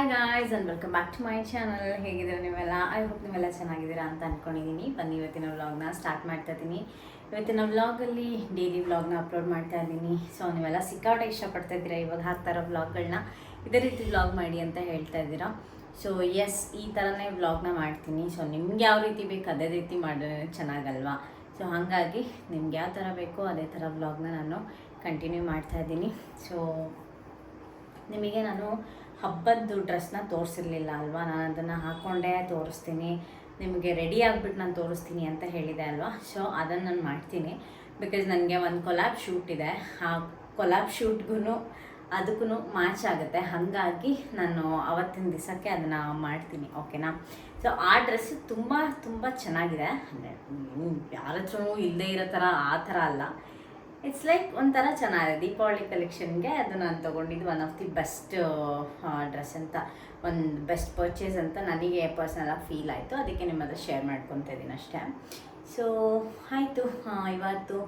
Hi guys and welcome back to my channel ಹೇಗಿದ್ದೀರಾ ನೀವೆಲ್ಲ? I hope ನೀವೆಲ್ಲ ಚೆನ್ನಾಗಿದ್ದೀರಾ ಅಂತ ಅಂದ್ಕೊಂಡಿದ್ದೀನಿ ಬನ್ನಿ, ಇವತ್ತಿನ ವ್ಲಾಗ್ನ ಸ್ಟಾರ್ಟ್ ಮಾಡ್ತಾ ಇದ್ದೀನಿ ಇವತ್ತಿನ ವ್ಲಾಗಲ್ಲಿ ಡೈಲಿ ವ್ಲಾಗ್ನ ಅಪ್ಲೋಡ್ ಮಾಡ್ತಾ ಇದ್ದೀನಿ ಸೊ ನೀವೆಲ್ಲ ಸಿಕ್ಕಾಟ ಇಷ್ಟಪಡ್ತಾ ಇದ್ದೀರಾ ಇವಾಗ ಹಾಕ್ತಾರೋ ವ್ಲಾಗ್ಗಳನ್ನ ಇದೇ ರೀತಿ ವ್ಲಾಗ್ ಮಾಡಿ ಅಂತ ಹೇಳ್ತಾ ಇದ್ದೀರಾ. ಸೊ ಎಸ್ ಈ ಥರನೇ ವ್ಲಾಗ್ನ ಮಾಡ್ತೀನಿ. ಸೊ ನಿಮ್ಗೆ ಯಾವ ರೀತಿ ಬೇಕು ಅದೇ ರೀತಿ ಮಾಡೋ ಚೆನ್ನಾಗಲ್ವಾ? ಸೊ ಹಾಗಾಗಿ ನಿಮ್ಗೆ ಯಾವ ಥರ ಬೇಕೋ ಅದೇ ಥರ ವ್ಲಾಗ್ನ ನಾನು ಕಂಟಿನ್ಯೂ ಮಾಡ್ತಾ ಇದ್ದೀನಿ ಸೊ ನಿಮಗೆ ನಾನು ಹಬ್ಬದ್ದು ಡ್ರೆಸ್ನ ತೋರಿಸಿರ್ಲಿಲ್ಲ ಅಲ್ವಾ? ನಾನು ಅದನ್ನು ಹಾಕ್ಕೊಂಡೇ ತೋರಿಸ್ತೀನಿ. ನಿಮಗೆ ರೆಡಿ ಆಗಿಬಿಟ್ಟು ನಾನು ತೋರಿಸ್ತೀನಿ ಅಂತ ಹೇಳಿದೆ ಅಲ್ವಾ? ಸೊ ಅದನ್ನು ನಾನು ಮಾಡ್ತೀನಿ. ಬಿಕಾಸ್ ನನಗೆ ಒಂದು ಕೊಲಾಬ್ ಶೂಟ್ ಇದೆ. ಆ ಕೊಲಾಬ್ ಶೂಟ್ಗೂ ಅದಕ್ಕೂ ಮ್ಯಾಚ್ ಆಗುತ್ತೆ. ಹಾಗಾಗಿ ನಾನು ಅವತ್ತಿನ ದಿವಸಕ್ಕೆ ಅದನ್ನು ಮಾಡ್ತೀನಿ ಓಕೆನಾ ಸೊ ಆ ಡ್ರೆಸ್ ತುಂಬ ತುಂಬ ಚೆನ್ನಾಗಿದೆ. ಅಂದರೆ ಯಾರ ಹತ್ರನೂ ಇಲ್ಲದೇ ಇರೋ ಥರ ಆ ಥರ ಅಲ್ಲ. ಇಟ್ಸ್ ಲೈಕ್ ಒಂಥರ ಚೆನ್ನಾಗಿದೆ. ದೀಪಾವಳಿ ಕಲೆಕ್ಷನ್ಗೆ ಅದು ನಾನು ತೊಗೊಂಡಿದ್ದು one of the best dress ಅಂತ. ಒಂದು ಬೆಸ್ಟ್ ಪರ್ಚೇಸ್ ಅಂತ ನನಗೆ ಪರ್ಸ್ನಲಾಗಿ ಫೀಲ್ ಆಯಿತು. ಅದಕ್ಕೆ ನಿಮ್ಮ ಹತ್ರ ಶೇರ್ ಮಾಡ್ಕೊತಾ ಇದ್ದೀನಿ ಅಷ್ಟೇ. ಸೊ ಆಯಿತು ಇವತ್ತು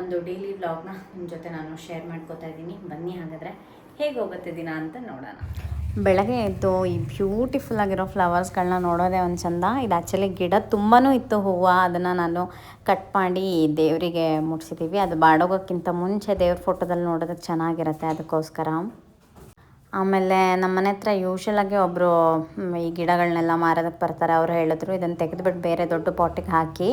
ಒಂದು ಡೈಲಿ ವ್ಲಾಗ್ನ ನಿಮ್ಮ ಜೊತೆ ನಾನು ಶೇರ್ ಮಾಡ್ಕೋತಾ ಇದ್ದೀನಿ. ಬನ್ನಿ ಹಾಗಾದರೆ ಹೇಗೆ ಹೋಗುತ್ತೆ ದಿನ ಅಂತ ನೋಡೋಣ. ಬೆಳಗ್ಗೆ ಎದ್ದು ಈ ಬ್ಯೂಟಿಫುಲ್ ಆಗಿರೋ ಫ್ಲವರ್ಸ್ಗಳನ್ನ ನೋಡೋದೇ ಒಂದು ಚಂದ. ಇದು ಆ್ಯಕ್ಚುಲಿ ಗಿಡ ತುಂಬಾ ಇತ್ತು ಹೂವು. ಅದನ್ನು ನಾನು ಕಟ್ ಮಾಡಿ ದೇವರಿಗೆ ಮುಟ್ಸಿದ್ದೀವಿ ಅದು ಬಾಡೋಗೋಕ್ಕಿಂತ ಮುಂಚೆ ದೇವ್ರ ಫೋಟೋದಲ್ಲಿ ನೋಡೋದಕ್ಕೆ ಚೆನ್ನಾಗಿರುತ್ತೆ ಅದಕ್ಕೋಸ್ಕರ. ಆಮೇಲೆ ನಮ್ಮ ಮನೆ ಹತ್ರ ಯೂಶ್ವಲಾಗಿ ಒಬ್ಬರು ಈ ಗಿಡಗಳನ್ನೆಲ್ಲ ಮಾರೋದಕ್ಕೆ ಬರ್ತಾರೆ. ಅವರು ಹೇಳಿದ್ರು, ಇದನ್ನು ತೆಗೆದುಬಿಟ್ಟು ಬೇರೆ ದೊಡ್ಡ ಪಾಟಿಗೆ ಹಾಕಿ,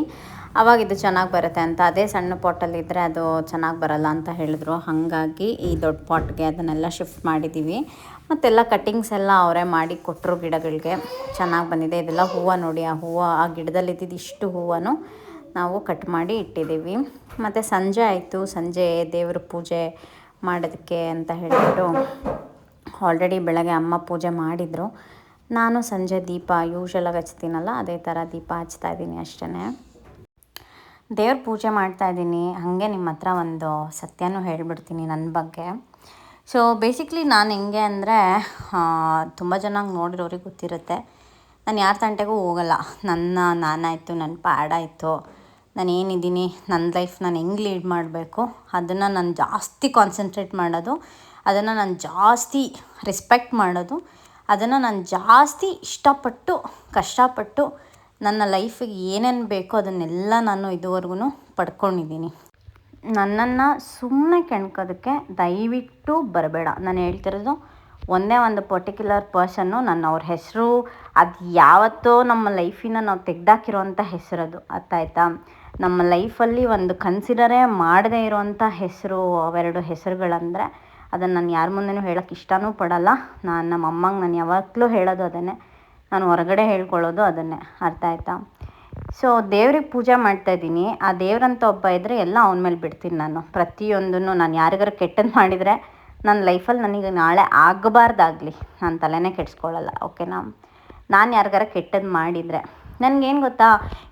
ಅವಾಗ ಇದು ಚೆನ್ನಾಗಿ ಬರುತ್ತೆ ಅಂತ. ಅದೇ ಸಣ್ಣ ಪಾಟಲ್ಲಿ ಇದ್ದರೆ ಅದು ಚೆನ್ನಾಗಿ ಬರಲ್ಲ ಅಂತ ಹೇಳಿದ್ರು. ಹಾಗಾಗಿ ಈ ದೊಡ್ಡ ಪಾಟ್ಗೆ ಅದನ್ನೆಲ್ಲ ಶಿಫ್ಟ್ ಮಾಡಿದ್ದೀವಿ ಮತ್ತೆಲ್ಲ ಕಟ್ಟಿಂಗ್ಸ್ ಎಲ್ಲ ಅವರೇ ಮಾಡಿ ಕೊಟ್ಟರು ಗಿಡಗಳಿಗೆ. ಚೆನ್ನಾಗಿ ಬಂದಿದೆ. ಇದೆಲ್ಲ ಹೂವು ನೋಡಿ, ಆ ಹೂವು, ಆ ಗಿಡದಲ್ಲಿ ಇದ್ದಿದ್ದು ಇಷ್ಟು ಹೂವನ್ನು ನಾವು ಕಟ್ ಮಾಡಿ ಇಟ್ಟಿದ್ದೀವಿ. ಮತ್ತು ಸಂಜೆ ಆಯಿತು. ಸಂಜೆ ದೇವ್ರ ಪೂಜೆ ಮಾಡೋದಕ್ಕೆ ಅಂತ ಹೇಳಿಬಿಟ್ಟು ಆಲ್ರೆಡಿ ಬೆಳಗ್ಗೆ ಅಮ್ಮ ಪೂಜೆ ಮಾಡಿದರು. ನಾನು ಸಂಜೆ ದೀಪ ಯೂಶಲಾಗಿ ಹಚ್ತೀನಲ್ಲ, ಅದೇ ಥರ ದೀಪ ಹಚ್ತಾ ಇದ್ದೀನಿ ಅಷ್ಟೇ ದೇವ್ರ ಪೂಜೆ ಮಾಡ್ತಾ ಇದ್ದೀನಿ. ಹಾಗೆ ನಿಮ್ಮ ಹತ್ರ ಒಂದು ಸತ್ಯನೂ ಹೇಳಿಬಿಡ್ತೀನಿ ನನ್ನ ಬಗ್ಗೆ. ಸೊ ಬೇಸಿಕ್ಲಿ ನಾನು ಹೆಂಗೆ ಅಂದರೆ ತುಂಬ ಚೆನ್ನಾಗಿ ನೋಡಿರೋರಿಗೆ ಗೊತ್ತಿರುತ್ತೆ. ನಾನು ಯಾರ ತಂಟೆಗೂ ಹೋಗಲ್ಲ. ನನ್ನ ನಾನಾಯಿತು ನನ್ನ ಪ್ಯಾಡಾಯಿತು ನಾನು ಏನಿದ್ದೀನಿ ನನ್ನ ಲೈಫ್ ನಾನು ಹೆಂಗೆ ಲೀಡ್ ಮಾಡಬೇಕು? ಅದನ್ನು ನಾನು ಜಾಸ್ತಿ ಕಾನ್ಸಂಟ್ರೇಟ್ ಮಾಡೋದು, ಅದನ್ನು ನಾನು ಜಾಸ್ತಿ ರೆಸ್ಪೆಕ್ಟ್ ಮಾಡೋದು, ಅದನ್ನು ನಾನು ಜಾಸ್ತಿ ಇಷ್ಟಪಟ್ಟು, ಕಷ್ಟಪಟ್ಟು ನನ್ನ ಲೈಫಿಗೆ ಏನೇನು ಬೇಕೋ ಅದನ್ನೆಲ್ಲ ನಾನು ಇದುವರೆಗೂ ಪಡ್ಕೊಂಡಿದ್ದೀನಿ. ನನ್ನನ್ನು ಸುಮ್ಮನೆ ಕೆಣ್ಕೋದಕ್ಕೆ ದಯವಿಟ್ಟು ಬರಬೇಡ. ನಾನು ಹೇಳ್ತಿರೋದು ಒಂದೇ ಒಂದು ಪರ್ಟಿಕ್ಯುಲರ್ ಪರ್ಸನ್ನು ನನ್ನ ಅವ್ರ ಹೆಸರು, ಅದು ಯಾವತ್ತೋ ನಮ್ಮ ಲೈಫಿನ ನಾವು ತೆಗ್ದಾಕಿರೋವಂಥ ಹೆಸರದು ಅರ್ಥ ಆಯ್ತಾ ನಮ್ಮ ಲೈಫಲ್ಲಿ ಒಂದು ಕನ್ಸಿಡರೇ ಮಾಡದೇ ಇರೋವಂಥ ಹೆಸರು, ಅವೆರಡು ಹೆಸರುಗಳಂದರೆ ಅದನ್ನು ನಾನು ಯಾರ ಮುಂದೆನೂ ಹೇಳೋಕ್ಕೆ ಇಷ್ಟನೂ ಪಡಲ್ಲ. ನಾನು ನಮ್ಮ ಅಮ್ಮಂಗೆ ನಾನು ಯಾವಾಗಲೂ ಹೇಳೋದು ಅದನ್ನೇ. ನಾನು ಹೊರಗಡೆ ಹೇಳ್ಕೊಳ್ಳೋದು ಅದನ್ನೇ. ಅರ್ಥ ಆಯ್ತಾ? ಸೊ ದೇವ್ರಿಗೆ ಪೂಜೆ ಮಾಡ್ತಾ ಇದ್ದೀನಿ. ಆ ದೇವ್ರಂತ ಒಬ್ಬ ಇದ್ದರೆ ಎಲ್ಲ ಅವನ ಮೇಲೆ ಬಿಡ್ತೀನಿ ನಾನು. ಪ್ರತಿಯೊಂದನ್ನು ನಾನು ಯಾರಿಗಾರು ಕೆಟ್ಟದ್ದು ಮಾಡಿದರೆ ನನ್ನ ಲೈಫಲ್ಲಿ ನನಗೆ ನಾಳೆ ಆಗಬಾರ್ದಾಗಲಿ. ನಾನು ತಲೆನೇ ಕೆಡಿಸ್ಕೊಳ್ಳಲ್ಲ, ಓಕೆನಾ? ನಾನು ಯಾರಿಗಾರ ಕೆಟ್ಟದ್ದು ಮಾಡಿದರೆ. ನನಗೇನು ಗೊತ್ತಾ?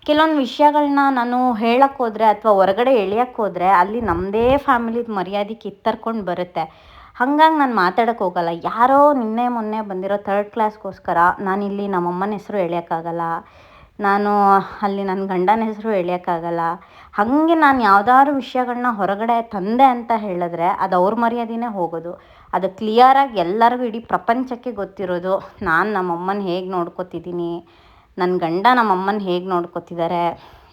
ಕೆಲವೊಂದು ವಿಷಯಗಳನ್ನ ನಾನು ಹೇಳಕ್ಕೆ ಹೋದರೆ ಅಥವಾ ಹೊರಗಡೆ ಎಳಿಯಕ್ಕೆ ಹೋದರೆ ಅಲ್ಲಿ ನಮ್ಮದೇ ಫ್ಯಾಮಿಲಿದ ಮರ್ಯಾದೆ ಕಿತ್ತರ್ಕೊಂಡು ಬರುತ್ತೆ. ಹಂಗಾಗಿ ನಾನು ಮಾತಾಡೋಕ್ಕೆ ಹೋಗಲ್ಲ. ಯಾರೋ ನಿನ್ನೆ ಮೊನ್ನೆ ಬಂದಿರೋ ಥರ್ಡ್ ಕ್ಲಾಸ್ಗೋಸ್ಕರ ನಾನಿಲ್ಲಿ ನಮ್ಮಮ್ಮನ ಹೆಸರು ಎಳಿಯೋಕ್ಕಾಗಲ್ಲ ನಾನು ಅಲ್ಲಿ ನನ್ನ ಗಂಡನ ಹೆಸರು ಎಳಿಯೋಕ್ಕಾಗಲ್ಲ ಹಾಗೆ ನಾನು ಯಾವ್ದಾದ್ರು ವಿಷಯಗಳನ್ನ ಹೊರಗಡೆ ತಂದೆ ಅಂತ ಹೇಳಿದ್ರೆ ಅದು ಅವ್ರ ಮರ್ಯಾದೆನೇ ಹೋಗೋದು. ಅದು ಕ್ಲಿಯರಾಗಿ ಎಲ್ಲರಿಗೂ ಇಡೀ ಪ್ರಪಂಚಕ್ಕೆ ಗೊತ್ತಿರೋದು. ನಾನು ನಮ್ಮಮ್ಮನ ಹೇಗೆ ನೋಡ್ಕೋತಿದ್ದೀನಿ? ನನ್ನ ಗಂಡ ನಮ್ಮಮ್ಮನ ಹೇಗೆ ನೋಡ್ಕೊತಿದ್ದಾರೆ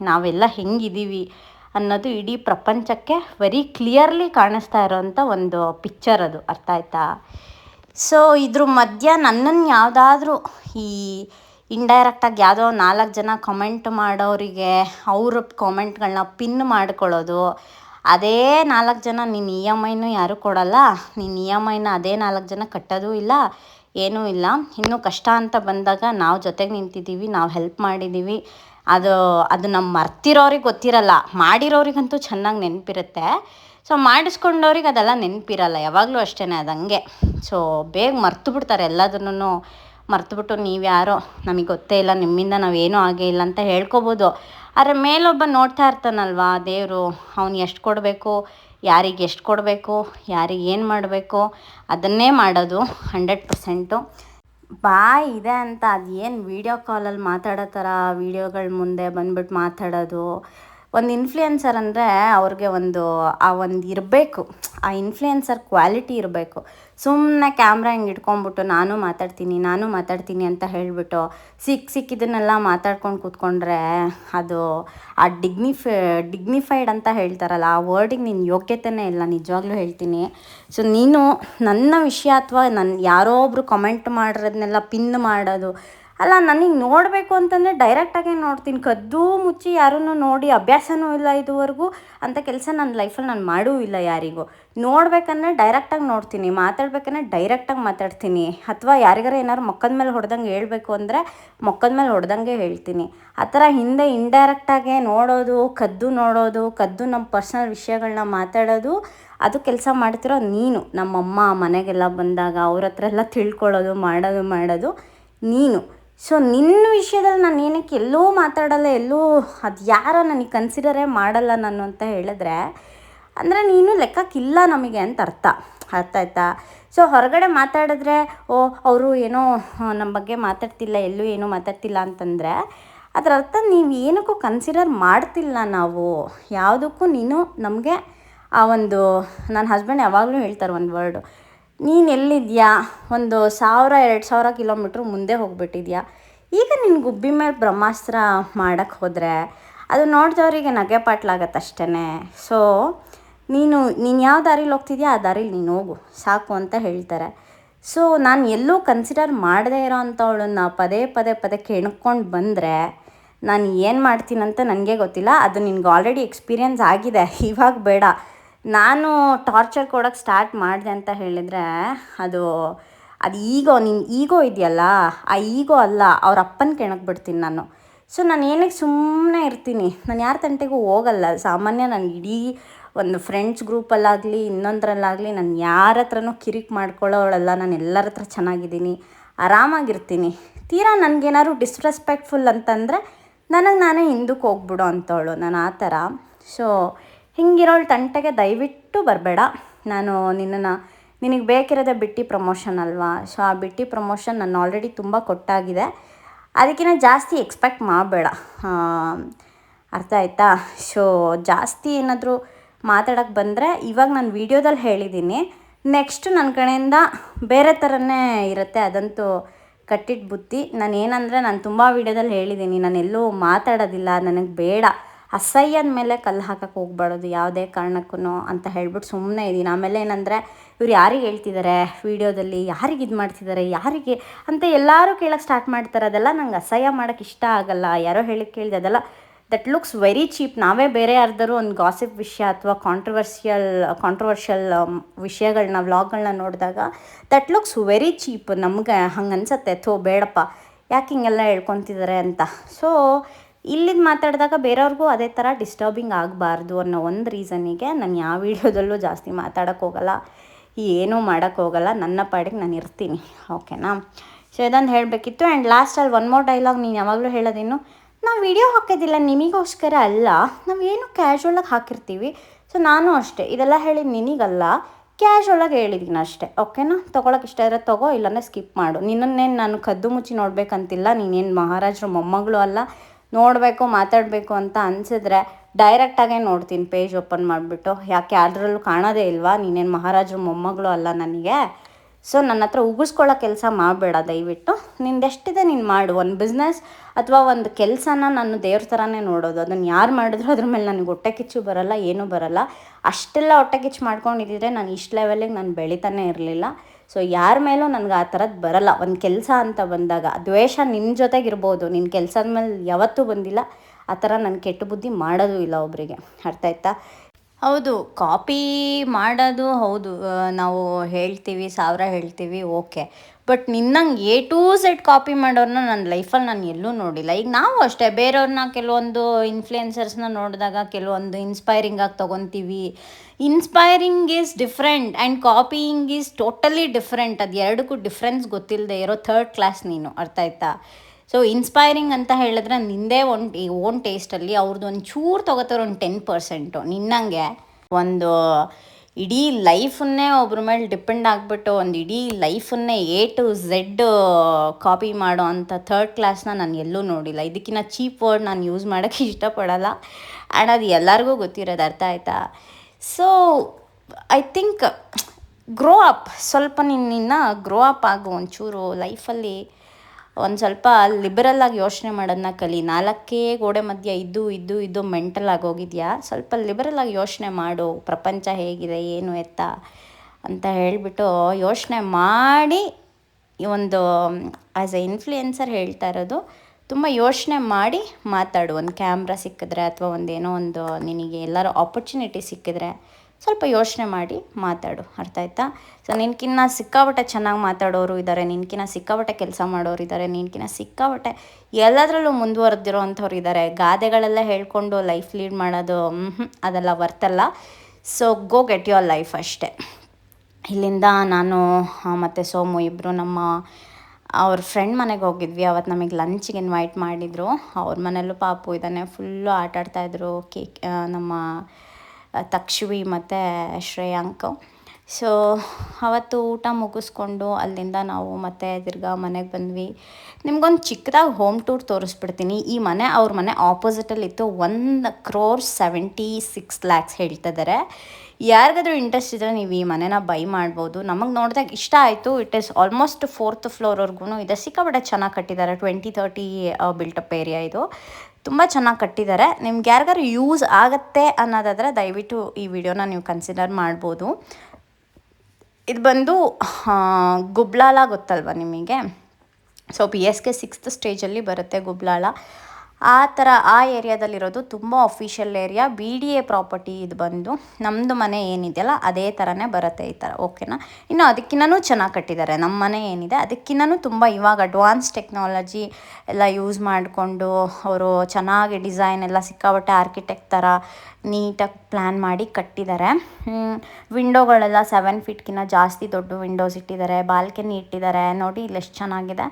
ನಾವೆಲ್ಲ ಹೆಂಗಿದ್ದೀವಿ ಅನ್ನೋದು ಇಡೀ ಪ್ರಪಂಚಕ್ಕೆ ವೆರಿ ಕ್ಲಿಯರ್ಲಿ ಕಾಣಿಸ್ತಾ ಇರೋವಂಥ ಒಂದು ಪಿಕ್ಚರ್ ಅದು. ಅರ್ಥ ಆಯ್ತಾ? ಸೊ ಇದ್ರ ಮಧ್ಯ ನನ್ನನ್ನು ಯಾವುದಾದ್ರೂ ಈ ಇಂಡೈರೆಕ್ಟಾಗಿ ಯಾವುದೋ ನಾಲ್ಕು ಜನ ಕಮೆಂಟ್ ಮಾಡೋರಿಗೆ ಅವ್ರ ಕಾಮೆಂಟ್ಗಳನ್ನ ಪಿನ್ ಮಾಡ್ಕೊಳ್ಳೋದು. ಅದೇ ನಾಲ್ಕು ಜನ ನಿನ್ನ ಇ ಎಂ ಐನೂ ಯಾರೂ ಕೊಡಲ್ಲ. ನಿನ್ನ ಇ ಎಂ ಐನ ಅದೇ ನಾಲ್ಕು ಜನ ಕಟ್ಟೋದೂ ಇಲ್ಲ, ಏನೂ ಇಲ್ಲ. ಇನ್ನೂ ಕಷ್ಟ ಅಂತ ಬಂದಾಗ ನಾವು ಜೊತೆಗೆ ನಿಂತಿದ್ದೀವಿ ನಾವು ಹೆಲ್ಪ್ ಮಾಡಿದ್ದೀವಿ ಅದು ಅದು ನಮ್ಮ ಮರ್ತಿರೋರಿಗೆ ಗೊತ್ತಿರಲ್ಲ. ಮಾಡಿರೋರಿಗಂತೂ ಚೆನ್ನಾಗಿ ನೆನಪಿರುತ್ತೆ. ಸೊ ಮಾಡಿಸ್ಕೊಂಡವ್ರಿಗೆ ಅದೆಲ್ಲ ನೆನಪಿರಲ್ಲ, ಯಾವಾಗಲೂ ಅಷ್ಟೇ ಅದು ಹಂಗೆ ಸೊ ಬೇಗ ಮರ್ತು ಬಿಡ್ತಾರೆ ಎಲ್ಲದನ್ನು. ಮರ್ತುಬಿಟ್ಟು ನೀವು ಯಾರೋ ನಮಗೆ ಗೊತ್ತೇ ಇಲ್ಲ, ನಿಮ್ಮಿಂದ ನಾವೇನೂ ಆಗೇ ಇಲ್ಲ ಅಂತ ಹೇಳ್ಕೊಬೋದು. ಆದರೆ ಮೇಲೊಬ್ಬ ನೋಡ್ತಾ ಇರ್ತಾನಲ್ವಾ, ದೇವರು, ಅವ್ನು ಎಷ್ಟು ಕೊಡಬೇಕು, ಯಾರಿಗೆ ಎಷ್ಟು ಕೊಡಬೇಕು, ಯಾರಿಗೆ ಏನು ಮಾಡಬೇಕು, ಅದನ್ನೇ ಮಾಡೋದು ಹಂಡ್ರೆಡ್ ಪರ್ಸೆಂಟು. ಬಾಯ್ ಇದೆ ಅಂತ ಅದೇನು ವೀಡಿಯೋ ಕಾಲಲ್ಲಿ ಮಾತಾಡೋ ಥರ ವೀಡಿಯೋಗಳ ಮುಂದೆ ಬಂದ್ಬಿಟ್ಟು ಮಾತಾಡೋದು. ಒಂದು ಇನ್ಫ್ಲುಯೆನ್ಸರ್ ಅಂದರೆ ಅವ್ರಿಗೆ ಒಂದು, ಆ ಒಂದು ಇರಬೇಕು. ಆ ಇನ್ಫ್ಲುಯೆನ್ಸರ್ ಕ್ವಾಲಿಟಿ ಇರಬೇಕು. ಸುಮ್ಮನೆ ಕ್ಯಾಮ್ರಾ ಹಿಂಗೆ ಇಟ್ಕೊಂಡ್ಬಿಟ್ಟು ನಾನು ಮಾತಾಡ್ತೀನಿ ನಾನು ಮಾತಾಡ್ತೀನಿ ಅಂತ ಹೇಳಿಬಿಟ್ಟು ಸಿಕ್ಕ ಸಿಕ್ಕಿದ್ದನ್ನೆಲ್ಲ ಮಾತಾಡ್ಕೊಂಡು ಕೂತ್ಕೊಂಡ್ರೆ ಅದು ಆ ಡಿಗ್ನಿಫೈ ಡಿಗ್ನಿಫೈಡ್ ಅಂತ ಹೇಳ್ತಾರಲ್ಲ, ಆ ವರ್ಡಿಗೆ ನಿನ್ನ ಯೋಗ್ಯತೆನೇ ಇಲ್ಲ, ನಿಜವಾಗ್ಲೂ ಹೇಳ್ತೀನಿ. ಸೊ ನೀನು ನನ್ನ ವಿಷಯ ಅಥವಾ ನನ್ನ ಯಾರೋ ಒಬ್ಬರು ಕಮೆಂಟ್ ಮಾಡಿರೋದನ್ನೆಲ್ಲ ಪಿನ್ ಮಾಡೋದು ಅಲ್ಲ ನನಗೆ ನೋಡಬೇಕು ಅಂತಂದರೆ ಡೈರೆಕ್ಟಾಗೆ ನೋಡ್ತೀನಿ. ಕದ್ದು ಮುಚ್ಚಿ ಯಾರನ್ನೂ ನೋಡಿ ಅಭ್ಯಾಸನೂ ಇಲ್ಲ ಇದುವರೆಗೂ. ಅಂಥ ಕೆಲಸ ನನ್ನ ಲೈಫಲ್ಲಿ ನಾನು ಮಾಡೂ ಇಲ್ಲ ಯಾರಿಗೂ. ನೋಡ್ಬೇಕಂದ್ರೆ ಡೈರೆಕ್ಟಾಗಿ ನೋಡ್ತೀನಿ. ಮಾತಾಡ್ಬೇಕಂದ್ರೆ ಡೈರೆಕ್ಟಾಗಿ ಮಾತಾಡ್ತೀನಿ. ಅಥವಾ ಯಾರಿಗಾರ ಏನಾದ್ರು ಮೊಕ್ಕದ ಮೇಲೆ ಹೊಡೆದಂಗೆ ಹೇಳಬೇಕು ಅಂದರೆ ಮೊಕ್ಕದ ಮೇಲೆ ಹೊಡೆದಂಗೆ ಹೇಳ್ತೀನಿ. ಆ ಥರ ಹಿಂದೆ ಇಂಡೈರೆಕ್ಟಾಗೆ ನೋಡೋದು, ಕದ್ದು ನೋಡೋದು, ಕದ್ದು ನಮ್ಮ ಪರ್ಸ್ನಲ್ ವಿಷಯಗಳನ್ನ ಮಾತಾಡೋದು, ಅದು ಕೆಲಸ ಮಾಡ್ತಿರೋ ನೀನು. ನಮ್ಮಮ್ಮ ಮನೆಗೆಲ್ಲ ಬಂದಾಗ ಅವ್ರ ಹತ್ರ ಎಲ್ಲ ತಿಳ್ಕೊಳ್ಳೋದು, ಮಾಡೋದು ಮಾಡೋದು ನೀನು. ಸೊ ನಿನ್ನ ವಿಷಯದಲ್ಲಿ ನಾನು ಏನಕ್ಕೆ ಎಲ್ಲೂ ಮಾತಾಡಲ್ಲ, ಎಲ್ಲೂ ಅದು ಯಾರ ನನಗೆ ಕನ್ಸಿಡರೇ ಮಾಡಲ್ಲ ನಾನು ಅಂತ ಹೇಳಿದ್ರೆ, ಅಂದರೆ ನೀನು ಲೆಕ್ಕಕ್ಕಿಲ್ಲ ನಮಗೆ ಅಂತ ಅರ್ಥ. ಅರ್ಥ ಆಯ್ತಾ? ಸೊ ಹೊರಗಡೆ ಮಾತಾಡಿದ್ರೆ, ಓ, ಅವರು ಏನೋ ನಮ್ಮ ಬಗ್ಗೆ ಮಾತಾಡ್ತಿಲ್ಲ, ಎಲ್ಲೂ ಏನೂ ಮಾತಾಡ್ತಿಲ್ಲ ಅಂತಂದರೆ, ಅದರ ಅರ್ಥ ನೀವು ಏನಕ್ಕೂ ಕನ್ಸಿಡರ್ ಮಾಡ್ತಿಲ್ಲ ನಾವು. ಯಾವುದಕ್ಕೂ ನೀನು ನಮಗೆ ಆ ಒಂದು ನನ್ನ ಹಸ್ಬೆಂಡ್ ಯಾವಾಗಲೂ ಹೇಳ್ತಾರೆ ಒಂದು ವರ್ಡು ನೀನು ಎಲ್ಲಿದ್ದೀಯಾ ಒಂದು ಸಾವಿರ, ಎರಡು ಸಾವಿರ ಕಿಲೋಮೀಟ್ರ್ ಮುಂದೆ ಹೋಗ್ಬಿಟ್ಟಿದ್ಯಾ? ಈಗ ನಿನ್ನ ಗುಬ್ಬಿ ಮೇಲೆ ಬ್ರಹ್ಮಾಸ್ತ್ರ ಮಾಡೋಕ್ಕೆ ಹೋದರೆ ಅದು ನೋಡಿದವರಿಗೆ ನಗೆ ಪಾಟ್ಲಾಗತ್ತೆ ಅಷ್ಟೇ ಸೊ ನೀನು ನೀನು ಯಾವ ದಾರಿಲಿ ಹೋಗ್ತಿದ್ಯಾ? ಆ ದಾರಿಲಿ ನೀನು ಹೋಗು. ಸಾಕು ಅಂತ ಹೇಳ್ತಾರೆ. ಸೊ ನಾನು ಎಲ್ಲೂ ಕನ್ಸಿಡರ್ ಮಾಡದೇ ಇರೋ ಅಂಥವಳನ್ನ ಪದೇ ಪದೇ ಪದೇ ಕೆಣ್ಕೊಂಡು ಬಂದರೆ ನಾನು ಏನು ಮಾಡ್ತೀನಂತ ನನಗೆ ಗೊತ್ತಿಲ್ಲ. ಅದು ನಿನ್ಗೆ ಆಲ್ರೆಡಿ ಎಕ್ಸ್ಪೀರಿಯನ್ಸ್ ಆಗಿದೆ. ಇವಾಗ ಬೇಡ. ನಾನು ಟಾರ್ಚರ್ ಕೊಡೋಕ್ಕೆ ಸ್ಟಾರ್ಟ್ ಮಾಡಿದೆ ಅಂತ ಹೇಳಿದರೆ, ಅದು ಅದು ಈಗೋ ನಿನ್ನ ಈಗೋ ಇದೆಯಲ್ಲ, ಆ ಈಗೋ ಅಲ್ಲ, ಅವ್ರ ಅಪ್ಪನ ಕೆಣಕ್ಕೆ ಬಿಡ್ತೀನಿ ನಾನು. ಸೊ ನಾನು ಏನಕ್ಕೆ ಸುಮ್ಮನೆ ಇರ್ತೀನಿ? ನಾನು ಯಾರ ತಂಟೆಗೂ ಹೋಗಲ್ಲ. ಸಾಮಾನ್ಯ ನಾನು ಇಡೀ ಒಂದು ಫ್ರೆಂಡ್ಸ್ ಗ್ರೂಪಲ್ಲಾಗಲಿ ಇನ್ನೊಂದರಲ್ಲಾಗಲಿ, ನಾನು ಯಾರ ಹತ್ರನೂ ಕಿರಿಕ್ ಮಾಡ್ಕೊಳ್ಳೋಳಲ್ಲ ನಾನು ಎಲ್ಲರ ಹತ್ರ ಚೆನ್ನಾಗಿದ್ದೀನಿ. ಆರಾಮಾಗಿರ್ತೀನಿ. ತೀರಾ ನನಗೇನಾದ್ರು ಡಿಸ್ರೆಸ್ಪೆಕ್ಟ್ಫುಲ್ ಅಂತಂದರೆ, ನನಗೆ ನಾನೇ ಹಿಂದಕ್ಕೆ ಹೋಗ್ಬಿಡು ಅಂತವಳು. ನಾನು ಆ ಥರ. ಸೊ ಹಿಂಗಿರೋಳು ತಂಟೆಗೆ ದಯವಿಟ್ಟು ಬರಬೇಡ. ನಾನು ನಿನ್ನನ್ನು, ನಿನಗೆ ಬೇಕಿರೋದೇ ಬಿಟ್ಟಿ ಪ್ರಮೋಷನ್ ಅಲ್ವಾ? ಸೊ ಆ ಬಿಟ್ಟಿ ಪ್ರಮೋಷನ್ ನಾನು ಆಲ್ರೆಡಿ ತುಂಬ ಕೊಟ್ಟಾಗಿದೆ. ಅದಕ್ಕಿಂತ ಜಾಸ್ತಿ ಎಕ್ಸ್ಪೆಕ್ಟ್ ಮಾಡಬೇಡ. ಅರ್ಥ ಆಯ್ತಾ? ಸೊ ಜಾಸ್ತಿ ಏನಾದರೂ ಮಾತಾಡೋಕ್ಕೆ ಬಂದರೆ ಇವಾಗ ನಾನು ವೀಡಿಯೋದಲ್ಲಿ ಹೇಳಿದ್ದೀನಿ ನೆಕ್ಸ್ಟ್ ನನ್ನ ಕಡೆಯಿಂದ ಬೇರೆ ಥರನೇ ಇರುತ್ತೆ. ಅದಂತೂ ಕಟ್ಟಿಟ್ಟು ಬುತ್ತಿ ನಾನು ಏನಂದರೆ ನಾನು ತುಂಬ ವೀಡಿಯೋದಲ್ಲಿ ಹೇಳಿದ್ದೀನಿ ಎಲ್ಲೂ ಮಾತಾಡೋದಿಲ್ಲ. ನನಗೆ ಬೇಡ. ಅಸಹ್ಯದ ಮೇಲೆ ಕಲ್ಲು ಹಾಕಕ್ಕೆ ಹೋಗ್ಬಾರ್ದು ಯಾವುದೇ ಕಾರಣಕ್ಕೂ ಅಂತ ಹೇಳ್ಬಿಟ್ಟು ಸುಮ್ಮನೆ ಇದ್ದೀನಿ. ಆಮೇಲೆ ಏನಂದರೆ, ಇವ್ರು ಯಾರಿಗೆ ಹೇಳ್ತಿದ್ದಾರೆ ವೀಡಿಯೋದಲ್ಲಿ, ಯಾರಿಗೆ ಇದು ಮಾಡ್ತಿದ್ದಾರೆ ಯಾರಿಗೆ ಅಂತ ಎಲ್ಲರೂ ಕೇಳೋಕ್ಕೆ ಸ್ಟಾರ್ಟ್ ಮಾಡ್ತಾರೆ. ಅದೆಲ್ಲ ನಂಗೆ ಅಸಹ್ಯ ಮಾಡೋಕ್ಕೆ ಇಷ್ಟ ಆಗಲ್ಲ. ಯಾರೋ ಹೇಳಿಕ್ಕೆ ಕೇಳಿದೆ, ಅದೆಲ್ಲ ದಟ್ ಲುಕ್ಸ್ ವೆರಿ ಚೀಪ್ ನಾವೇ ಬೇರೆ ಯಾರ್ದಾರು ಒಂದು ಗಾಸಿಪ್ ವಿಷಯ ಅಥವಾ ಕಾಂಟ್ರವರ್ಷಿಯಲ್ ಕಾಂಟ್ರವರ್ಷಿಯಲ್ ವಿಷಯಗಳನ್ನ ವ್ಲಾಗ್ಗಳನ್ನ ನೋಡಿದಾಗ ದಟ್ ಲುಕ್ಸ್ ವೆರಿ ಚೀಪ್ ನಮಗೆ ಹಂಗೆ ಅನ್ಸತ್ತೆ ಥೋ, ಬೇಡಪ್ಪ. ಯಾಕೆ ಹಿಂಗೆಲ್ಲ ಹೇಳ್ಕೊತಿದ್ದಾರೆ ಅಂತ. ಸೊ ಇಲ್ಲಿದ್ದು ಮಾತಾಡಿದಾಗ ಬೇರೆಯವ್ರಿಗೂ ಅದೇ ಥರ ಡಿಸ್ಟರ್ಬಿಂಗ್ ಆಗಬಾರ್ದು ಅನ್ನೋ ಒಂದು ರೀಸನಿಗೆ ನಾನು ಯಾವ ವೀಡಿಯೋದಲ್ಲೂ ಜಾಸ್ತಿ ಮಾತಾಡೋಕ್ಕೆ ಹೋಗಲ್ಲ. ಏನೂ ಮಾಡೋಕ್ಕೆ ಹೋಗಲ್ಲ. ನನ್ನ ಪಾಡಿಗೆ ನಾನು ಇರ್ತೀನಿ. ಓಕೆನಾ ಸೊ ಇದೊಂದು ಹೇಳಬೇಕಿತ್ತು. ಆ್ಯಂಡ್ ಲಾಸ್ಟಲ್ಲಿ ಒನ್ ಮೋರ್ ಡೈಲಾಗ್ ನೀನು ಯಾವಾಗಲೂ ಹೇಳೋದೇನು ನಾವು ವಿಡಿಯೋ ಹಾಕೋದಿಲ್ಲ ನಿಮಗೋಸ್ಕರ ಅಲ್ಲ. ನಾವು ಏನು ಕ್ಯಾಶುವಲಾಗಿ ಹಾಕಿರ್ತೀವಿ. ಸೊ ನಾನು ಅಷ್ಟೇ. ಇದೆಲ್ಲ ಹೇಳಿದ್ದು ನಿನಗಲ್ಲ. ಕ್ಯಾಶುವಲಾಗಿ ಹೇಳಿದ್ದೀನಿ ಅಷ್ಟೇ. ಓಕೆನಾ ತೊಗೊಳಕ್ಕೆ ಇಷ್ಟ ಇದ್ರೆ ತಗೋ. ಇಲ್ಲಾಂದ್ರೆ ಸ್ಕಿಪ್ ಮಾಡು. ನಿನ್ನನ್ನೇನು ನಾನು ಕದ್ದು ಮುಚ್ಚಿ ನೋಡಬೇಕಂತಿಲ್ಲ. ನೀನೇನು ಮಹಾರಾಜರ ಮೊಮ್ಮಗಳು ಅಲ್ಲ. ನೋಡಬೇಕು, ಮಾತಾಡಬೇಕು ಅಂತ ಅನಿಸಿದ್ರೆ ಡೈರೆಕ್ಟಾಗೇ ನೋಡ್ತೀನಿ ಪೇಜ್ ಓಪನ್ ಮಾಡಿಬಿಟ್ಟು. ಯಾಕೆ ಅದರಲ್ಲೂ ಕಾಣೋದೇ ಇಲ್ವಾ? ನೀನೇನು ಮಹಾರಾಜರ ಮೊಮ್ಮಗಳು ಅಲ್ಲ ನನಗೆ. ಸೊ ನನ್ನ ಹತ್ರ ಉಗಿಸ್ಕೊಳ್ಳೋ ಕೆಲಸ ಮಾಡಬೇಡ ದಯವಿಟ್ಟು. ನಿಂದೆಷ್ಟಿದೆ ನೀನು ಮಾಡು. ಒಂದು ಬಿಸ್ನೆಸ್ ಅಥವಾ ಒಂದು ಕೆಲಸನ ನಾನು ದೇವ್ರ ಥರನೇ ನೋಡೋದು. ಅದನ್ನು ಯಾರು ಮಾಡಿದ್ರು ಅದ್ರ ಮೇಲೆ ನನಗೆ ಹೊಟ್ಟೆ ಕಿಚ್ಚು ಬರಲ್ಲ, ಏನೂ ಬರಲ್ಲ. ಅಷ್ಟೆಲ್ಲ ಹೊಟ್ಟೆ ಕಿಚ್ಚು ಮಾಡ್ಕೊಂಡಿದ್ದಿದ್ರೆ ನಾನು ಇಷ್ಟು ಲೆವೆಲಿಗೆ ನಾನು ಬೆಳಿತಾನೆ ಇರಲಿಲ್ಲ. ಸೊ ಯಾರ ಮೇಲೂ ನನಗೆ ಆ ಥರದ್ದು ಬರಲ್ಲ. ಒಂದು ಕೆಲಸ ಅಂತ ಬಂದಾಗ, ದ್ವೇಷ ನಿನ್ನ ಜೊತೆಗಿರ್ಬೋದು ನಿನ್ನ ಕೆಲಸದ ಮೇಲೆ ಯಾವತ್ತೂ ಬಂದಿಲ್ಲ, ಆ ಥರ ನಾನು ಕೆಟ್ಟ ಬುದ್ಧಿ ಮಾಡೋದು ಇಲ್ಲ ಒಬ್ಬರಿಗೆ ಅರ್ಥ ಆಯ್ತಾ? ಹೌದು, ಕಾಪಿ ಮಾಡೋದು ಹೌದು. ನಾವು ಹೇಳ್ತೀವಿ, ಸಾವಿರ ಹೇಳ್ತೀವಿ, ಓಕೆ. ಬಟ್ ನಿನ್ನಂಗೆ ಎ ಟು ಸೆಟ್ ಕಾಪಿ ಮಾಡೋರನ್ನ ನನ್ನ ಲೈಫಲ್ಲಿ ನಾನು ಎಲ್ಲೂ ನೋಡಿಲ್ಲ. ಈಗ ನಾವು ಅಷ್ಟೇ ಬೇರೆಯವ್ರನ್ನ ಕೆಲವೊಂದು ಇನ್ಫ್ಲುಯೆನ್ಸರ್ಸ್ನ ನೋಡಿದಾಗ ಕೆಲವೊಂದು ಇನ್ಸ್ಪೈರಿಂಗ್ ಆಗಿ ತೊಗೊತೀವಿ. Inspiring is different and copying is totally different ಅದು ಎರಡಕ್ಕೂ ಡಿಫ್ರೆನ್ಸ್ ಗೊತ್ತಿಲ್ಲದೆ ಇರೋ ಥರ್ಡ್ ಕ್ಲಾಸ್ ನೀನು, ಅರ್ಥ ಆಯ್ತಾ? ಸೊ ಇನ್ಸ್ಪೈರಿಂಗ್ ಅಂತ ಹೇಳಿದ್ರೆ ನಿಂದೇ ಒಂದು ಓನ್ ಟೇಸ್ಟಲ್ಲಿ ಅವ್ರದ್ದು ಒಂದು ಚೂರು ತೊಗೋತಾರೆ ಒಂದು ಟೆನ್ ಪರ್ಸೆಂಟು ನಿನ್ನಂಗೆ ಒಂದು ಇಡೀ ಲೈಫನ್ನೇ ಒಬ್ರ ಮೇಲೆ ಡಿಪೆಂಡ್ ಆಗಿಬಿಟ್ಟು ಒಂದು ಇಡೀ ಲೈಫನ್ನೇ ಎ ಟು ಝೆಡ್ ಕಾಪಿ ಮಾಡೋ ಅಂಥ ಥರ್ಡ್ ಕ್ಲಾಸ್ನ ನಾನು ಎಲ್ಲೂ ನೋಡಿಲ್ಲ. ಇದಕ್ಕಿಂತ ಚೀಪ್ ವರ್ಡ್ ನಾನು ಯೂಸ್ ಮಾಡೋಕ್ಕೆ ಇಷ್ಟಪಡಲ್ಲ. ಆ್ಯಂಡ್ ಅದು ಎಲ್ಲರಿಗೂ ಗೊತ್ತಿರೋದು ಅರ್ಥ ಆಯ್ತಾ? So I think grow up ಸ್ವಲ್ಪ ನಿನ್ನ ಗ್ರೋ ಅಪ್ ಆಗು ಒಂಚೂರು ಲೈಫಲ್ಲಿ ಒಂದು ಸ್ವಲ್ಪ ಲಿಬರಲ್ ಆಗಿ ಯೋಚನೆ ಮಾಡೋದನ್ನ ಕಲಿ. ನಾಲ್ಕೇ ಗೋಡೆ ಮಧ್ಯೆ ಇದ್ದು ಇದ್ದು ಇದ್ದು ಮೆಂಟಲ್ ಹೋಗಿದ್ಯಾ? ಸ್ವಲ್ಪ ಲಿಬರಲ್ ಆಗಿ ಯೋಚನೆ ಮಾಡು. ಪ್ರಪಂಚ ಹೇಗಿದೆ, ಏನು ಎತ್ತ? ಅಂತ ಹೇಳಿಬಿಟ್ಟು ಯೋಚನೆ ಮಾಡಿ ಈ ಒಂದು ಆ್ಯಸ್ ಎ ಇನ್ಫ್ಲೂಯೆನ್ಸರ್ ಹೇಳ್ತಾ ಇರೋದು, ತುಂಬ ಯೋಚನೆ ಮಾಡಿ ಮಾತಾಡು. ಒಂದು ಕ್ಯಾಮ್ರಾ ಸಿಕ್ಕಿದ್ರೆ ಅಥವಾ ಒಂದೇನೋ ಒಂದು ನಿನಗೆ ಎಲ್ಲರೂ ಆಪರ್ಚುನಿಟಿ ಸಿಕ್ಕಿದ್ರೆ. ಸ್ವಲ್ಪ ಯೋಚನೆ ಮಾಡಿ ಮಾತಾಡು ಅರ್ಥ ಆಯ್ತಾ ಸೊ ನಿನ್ಕಿನ್ನ ಸಿಕ್ಕಾಪಟ್ಟೆ ಚೆನ್ನಾಗಿ ಮಾತಾಡೋರು ಇದ್ದಾರೆ ನಿನ್ಕಿನ್ನ ಸಿಕ್ಕಾಪಟ್ಟೆ ಕೆಲಸ ಮಾಡೋರು ಇದ್ದಾರೆ ನಿನ್ಕಿನ್ನ ಸಿಕ್ಕಾಪಟ್ಟೆ ಎಲ್ಲದರಲ್ಲೂ ಮುಂದುವರೆದಿರೋ ಅಂಥವ್ರು ಇದ್ದಾರೆ ಗಾದೆಗಳೆಲ್ಲ ಹೇಳ್ಕೊಂಡು ಲೈಫ್ ಲೀಡ್ ಮಾಡೋದು ಅದೆಲ್ಲ ವರ್ತಲ್ಲ. So go get your life ಅಷ್ಟೇ. ಇಲ್ಲಿಂದ ನಾನು ಮತ್ತು ಸೋಮು ಇಬ್ಬರು ನಮ್ಮ ಅವ್ರ ಫ್ರೆಂಡ್ ಮನೆಗೆ ಹೋಗಿದ್ವಿ. ಅವತ್ತು ನಮಗೆ ಲಂಚಿಗೆ ಇನ್ವೈಟ್ ಮಾಡಿದರು. ಅವ್ರ ಮನೆಯಲ್ಲೂ ಪಾಪು ಇದ್ದಾನೆ ಫುಲ್ಲು ಆಟಾಡ್ತಾಯಿದ್ರು ಕೇಕ್ ನಮ್ಮ ತಕ್ಷವಿ ಮತ್ತು ಶ್ರೇಯಾಂಕ್. ಸೊ ಅವತ್ತು ಊಟ ಮುಗಿಸ್ಕೊಂಡು ಅಲ್ಲಿಂದ ನಾವು ಮತ್ತೆ ತಿರ್ಗಾ ಮನೆಗೆ ಬಂದ್ವಿ. ನಿಮ್ಗೊಂದು ಚಿಕ್ಕದಾಗಿ ಹೋಮ್ ಟೂರ್ ತೋರಿಸ್ಬಿಡ್ತೀನಿ. ಈ ಮನೆ ಅವ್ರ ಮನೆ ಆಪೋಸಿಟಲ್ಲಿತ್ತು ಒಂದು ಕ್ರೋರ್ ಸೆವೆಂಟಿ ಸಿಕ್ಸ್ ಲ್ಯಾಕ್ಸ್ ಹೇಳ್ತಿದ್ದಾರೆ ಯಾರಿಗಾದ್ರೂ ಇಂಟ್ರೆಸ್ಟ್ ಇದ್ದರೆ ನೀವು ಈ ಮನೆನ ಬೈ ಮಾಡ್ಬೋದು. ನಮಗೆ ನೋಡಿದಾಗ ಇಷ್ಟ ಆಯಿತು. ಇಟ್ ಈಸ್ ಆಲ್ಮೋಸ್ಟ್ ಫೋರ್ತ್ ಫ್ಲೋರ್ವರೆಗೂ ಇದೆ. ಸಿಕ್ಕಾಪಟ್ಟೆ ಚೆನ್ನಾಗಿ ಕಟ್ಟಿದ್ದಾರೆ ಟ್ವೆಂಟಿ ತರ್ಟಿ ಬಿಲ್ಟಪ್ ಏರಿಯಾ ಇದು. ತುಂಬ ಚೆನ್ನಾಗಿ ಕಟ್ಟಿದ್ದಾರೆ ನಿಮ್ಗೆ ಯಾರಿಗಾರು ಯೂಸ್ ಆಗುತ್ತೆ ಅನ್ನೋದಾದರೆ ದಯವಿಟ್ಟು ಈ ವಿಡಿಯೋನ ನೀವು ಕನ್ಸಿಡರ್ ಮಾಡ್ಬೋದು. ಇದು ಬಂದು ಗುಬ್ಲಾಲ ಗೊತ್ತಲ್ವ ನಿಮಗೆ? So P S K sixth ಸ್ಟೇಜಲ್ಲಿ ಬರುತ್ತೆ ಗುಬ್ಲಾಳ ಆ ಥರ ಆ ಏರಿಯಾದಲ್ಲಿರೋದು ತುಂಬ official area B D A property ಇದು ಬಂದು ನಮ್ಮದು ಮನೆ ಏನಿದೆಯಲ್ಲ ಅದೇ ಥರನೇ ಬರುತ್ತೆ ಈ ಥರ ಓಕೆನಾ ಇನ್ನು ಅದಕ್ಕಿಂತ ಚೆನ್ನಾಗಿ ಕಟ್ಟಿದ್ದಾರೆ ನಮ್ಮ ಮನೆ ಏನಿದೆ ಅದಕ್ಕಿಂತ ತುಂಬ ಇವಾಗ ಅಡ್ವಾನ್ಸ್ ಟೆಕ್ನಾಲಜಿ ಎಲ್ಲ ಯೂಸ್ ಮಾಡಿಕೊಂಡು ಅವರು ಚೆನ್ನಾಗಿ ಡಿಸೈನ್ ಎಲ್ಲ ಸಿಕ್ಕಾಬಟ್ಟೆ ಆರ್ಕಿಟೆಕ್ಟ್ ಥರ ನೀಟಾಗಿ ಪ್ಲ್ಯಾನ್ ಮಾಡಿ ಕಟ್ಟಿದ್ದಾರೆ. ವಿಂಡೋಗಳೆಲ್ಲ ಸೆವೆನ್ ಫೀಟ್ಗಿಂತ ಜಾಸ್ತಿ ದೊಡ್ಡ ವಿಂಡೋಸ್ ಇಟ್ಟಿದ್ದಾರೆ ಬಾಲ್ಕನಿ ಇಟ್ಟಿದ್ದಾರೆ, ನೋಡಿ ಇಲ್ಲಿ ಎಷ್ಟು ಚೆನ್ನಾಗಿದೆ.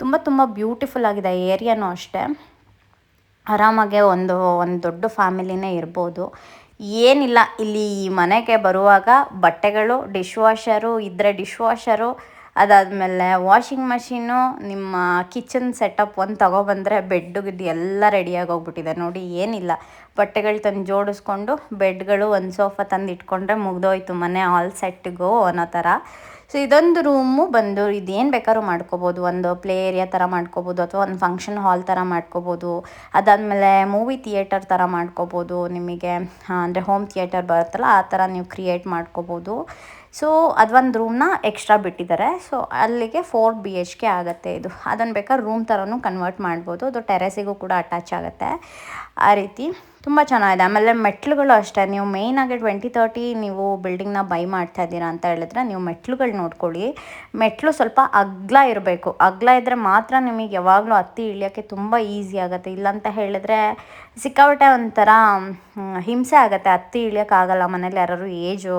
ತುಂಬ ತುಂಬ ಬ್ಯೂಟಿಫುಲ್ ಆಗಿದೆ ಏರಿಯಾನೂ ಅಷ್ಟೇ. ಆರಾಮಾಗೆ ಒಂದು ಒಂದು ದೊಡ್ಡ ಫ್ಯಾಮಿಲಿನೇ ಇರ್ಬೋದು. ಏನಿಲ್ಲ, ಇಲ್ಲಿ ಈ ಮನೆಗೆ ಬರುವಾಗ ಬಟ್ಟೆಗಳು ಡಿಶ್ ವಾಷರು ಇದ್ದರೆ ಡಿಶ್ ವಾಷರು ಅದಾದಮೇಲೆ ವಾಷಿಂಗ್ ಮಷೀನು, ನಿಮ್ಮ ಕಿಚನ್ ಸೆಟಪ್ ಒಂದು ತೊಗೊಬಂದರೆ ಬೆಡ್ಡು ಎಲ್ಲ ರೆಡಿಯಾಗಿ ಹೋಗ್ಬಿಟ್ಟಿದೆ. ನೋಡಿ, ಏನಿಲ್ಲ. ಬಟ್ಟೆಗಳು ತಂದು ಜೋಡಿಸ್ಕೊಂಡು, ಬೆಡ್ಗಳು ಒಂದು ಸೋಫಾ ತಂದು ಇಟ್ಕೊಂಡ್ರೆ ಮುಗ್ದೋಯ್ತು ಮನೆ ಆಲ್ ಸೆಟ್ ಗೋ ಅನ್ನೋ ಥರ. ಸೊ ಇದೊಂದು ರೂಮು ಬಂದು ಇದೇನು ಬೇಕಾದ್ರೂ ಮಾಡ್ಕೋಬೋದು. ಒಂದು ಪ್ಲೇ ಏರಿಯಾ ಥರ ಮಾಡ್ಕೋಬೋದು ಅಥವಾ ಒಂದು ಫಂಕ್ಷನ್ ಹಾಲ್ ಥರ ಮಾಡ್ಕೋಬೋದು. ಅದಾದಮೇಲೆ ಮೂವಿ ಥಿಯೇಟರ್ ಥರ ಮಾಡ್ಕೋಬೋದು. ನಿಮಗೆ ಅಂದರೆ ಹೋಮ್ ಥಿಯೇಟರ್ ಬರುತ್ತಲ್ಲ, ಆ ಥರ ನೀವು ಕ್ರಿಯೇಟ್ ಮಾಡ್ಕೋಬೋದು. ಸೊ ಅದೊಂದು ರೂಮ್ನ ಎಕ್ಸ್ಟ್ರಾ ಬಿಟ್ಟಿದ್ದಾರೆ. ಸೊ ಅಲ್ಲಿಗೆ ಫೋರ್ ಬಿ ಎಚ್ ಕೆ ಆಗುತ್ತೆ ಇದು. ಅದನ್ನು ಬೇಕಾದ್ರೆ ರೂಮ್ ಥರನೂ ಕನ್ವರ್ಟ್ ಮಾಡ್ಬೋದು. ಅದು ಟೆರೆಸಿಗೂ ಕೂಡ ಅಟ್ಯಾಚ್ ಆಗುತ್ತೆ. ಆ ರೀತಿ ತುಂಬ ಚೆನ್ನಾಗಿದೆ. ಆಮೇಲೆ ಮೆಟ್ಲುಗಳು ಅಷ್ಟೇ. ನೀವು ಮೇಯ್ನಾಗಿ ಟ್ವೆಂಟಿ ತರ್ಟಿ ನೀವು ಬಿಲ್ಡಿಂಗ್ನ ಬೈ ಮಾಡ್ತಾ ಇದ್ದೀರಾ ಅಂತ ಹೇಳಿದ್ರೆ ನೀವು ಮೆಟ್ಲುಗಳು ನೋಡ್ಕೊಳ್ಳಿ. ಮೆಟ್ಲು ಸ್ವಲ್ಪ ಅಗ್ಲ ಇರಬೇಕು. ಅಗ್ಲ ಇದ್ದರೆ ಮಾತ್ರ ನಿಮಗೆ ಯಾವಾಗಲೂ ಹತ್ತಿ ಇಳಿಯೋಕ್ಕೆ ತುಂಬ ಈಸಿ ಆಗುತ್ತೆ. ಇಲ್ಲಂತ ಹೇಳಿದ್ರೆ ಸಿಕ್ಕಾಪಟ್ಟೆ ಒಂಥರ ಹಿಂಸೆ ಆಗುತ್ತೆ. ಹತ್ತಿ ಇಳಿಯೋಕ್ಕಾಗಲ್ಲ ಮನೇಲಿ ಯಾರಾದ್ರು ಏಜು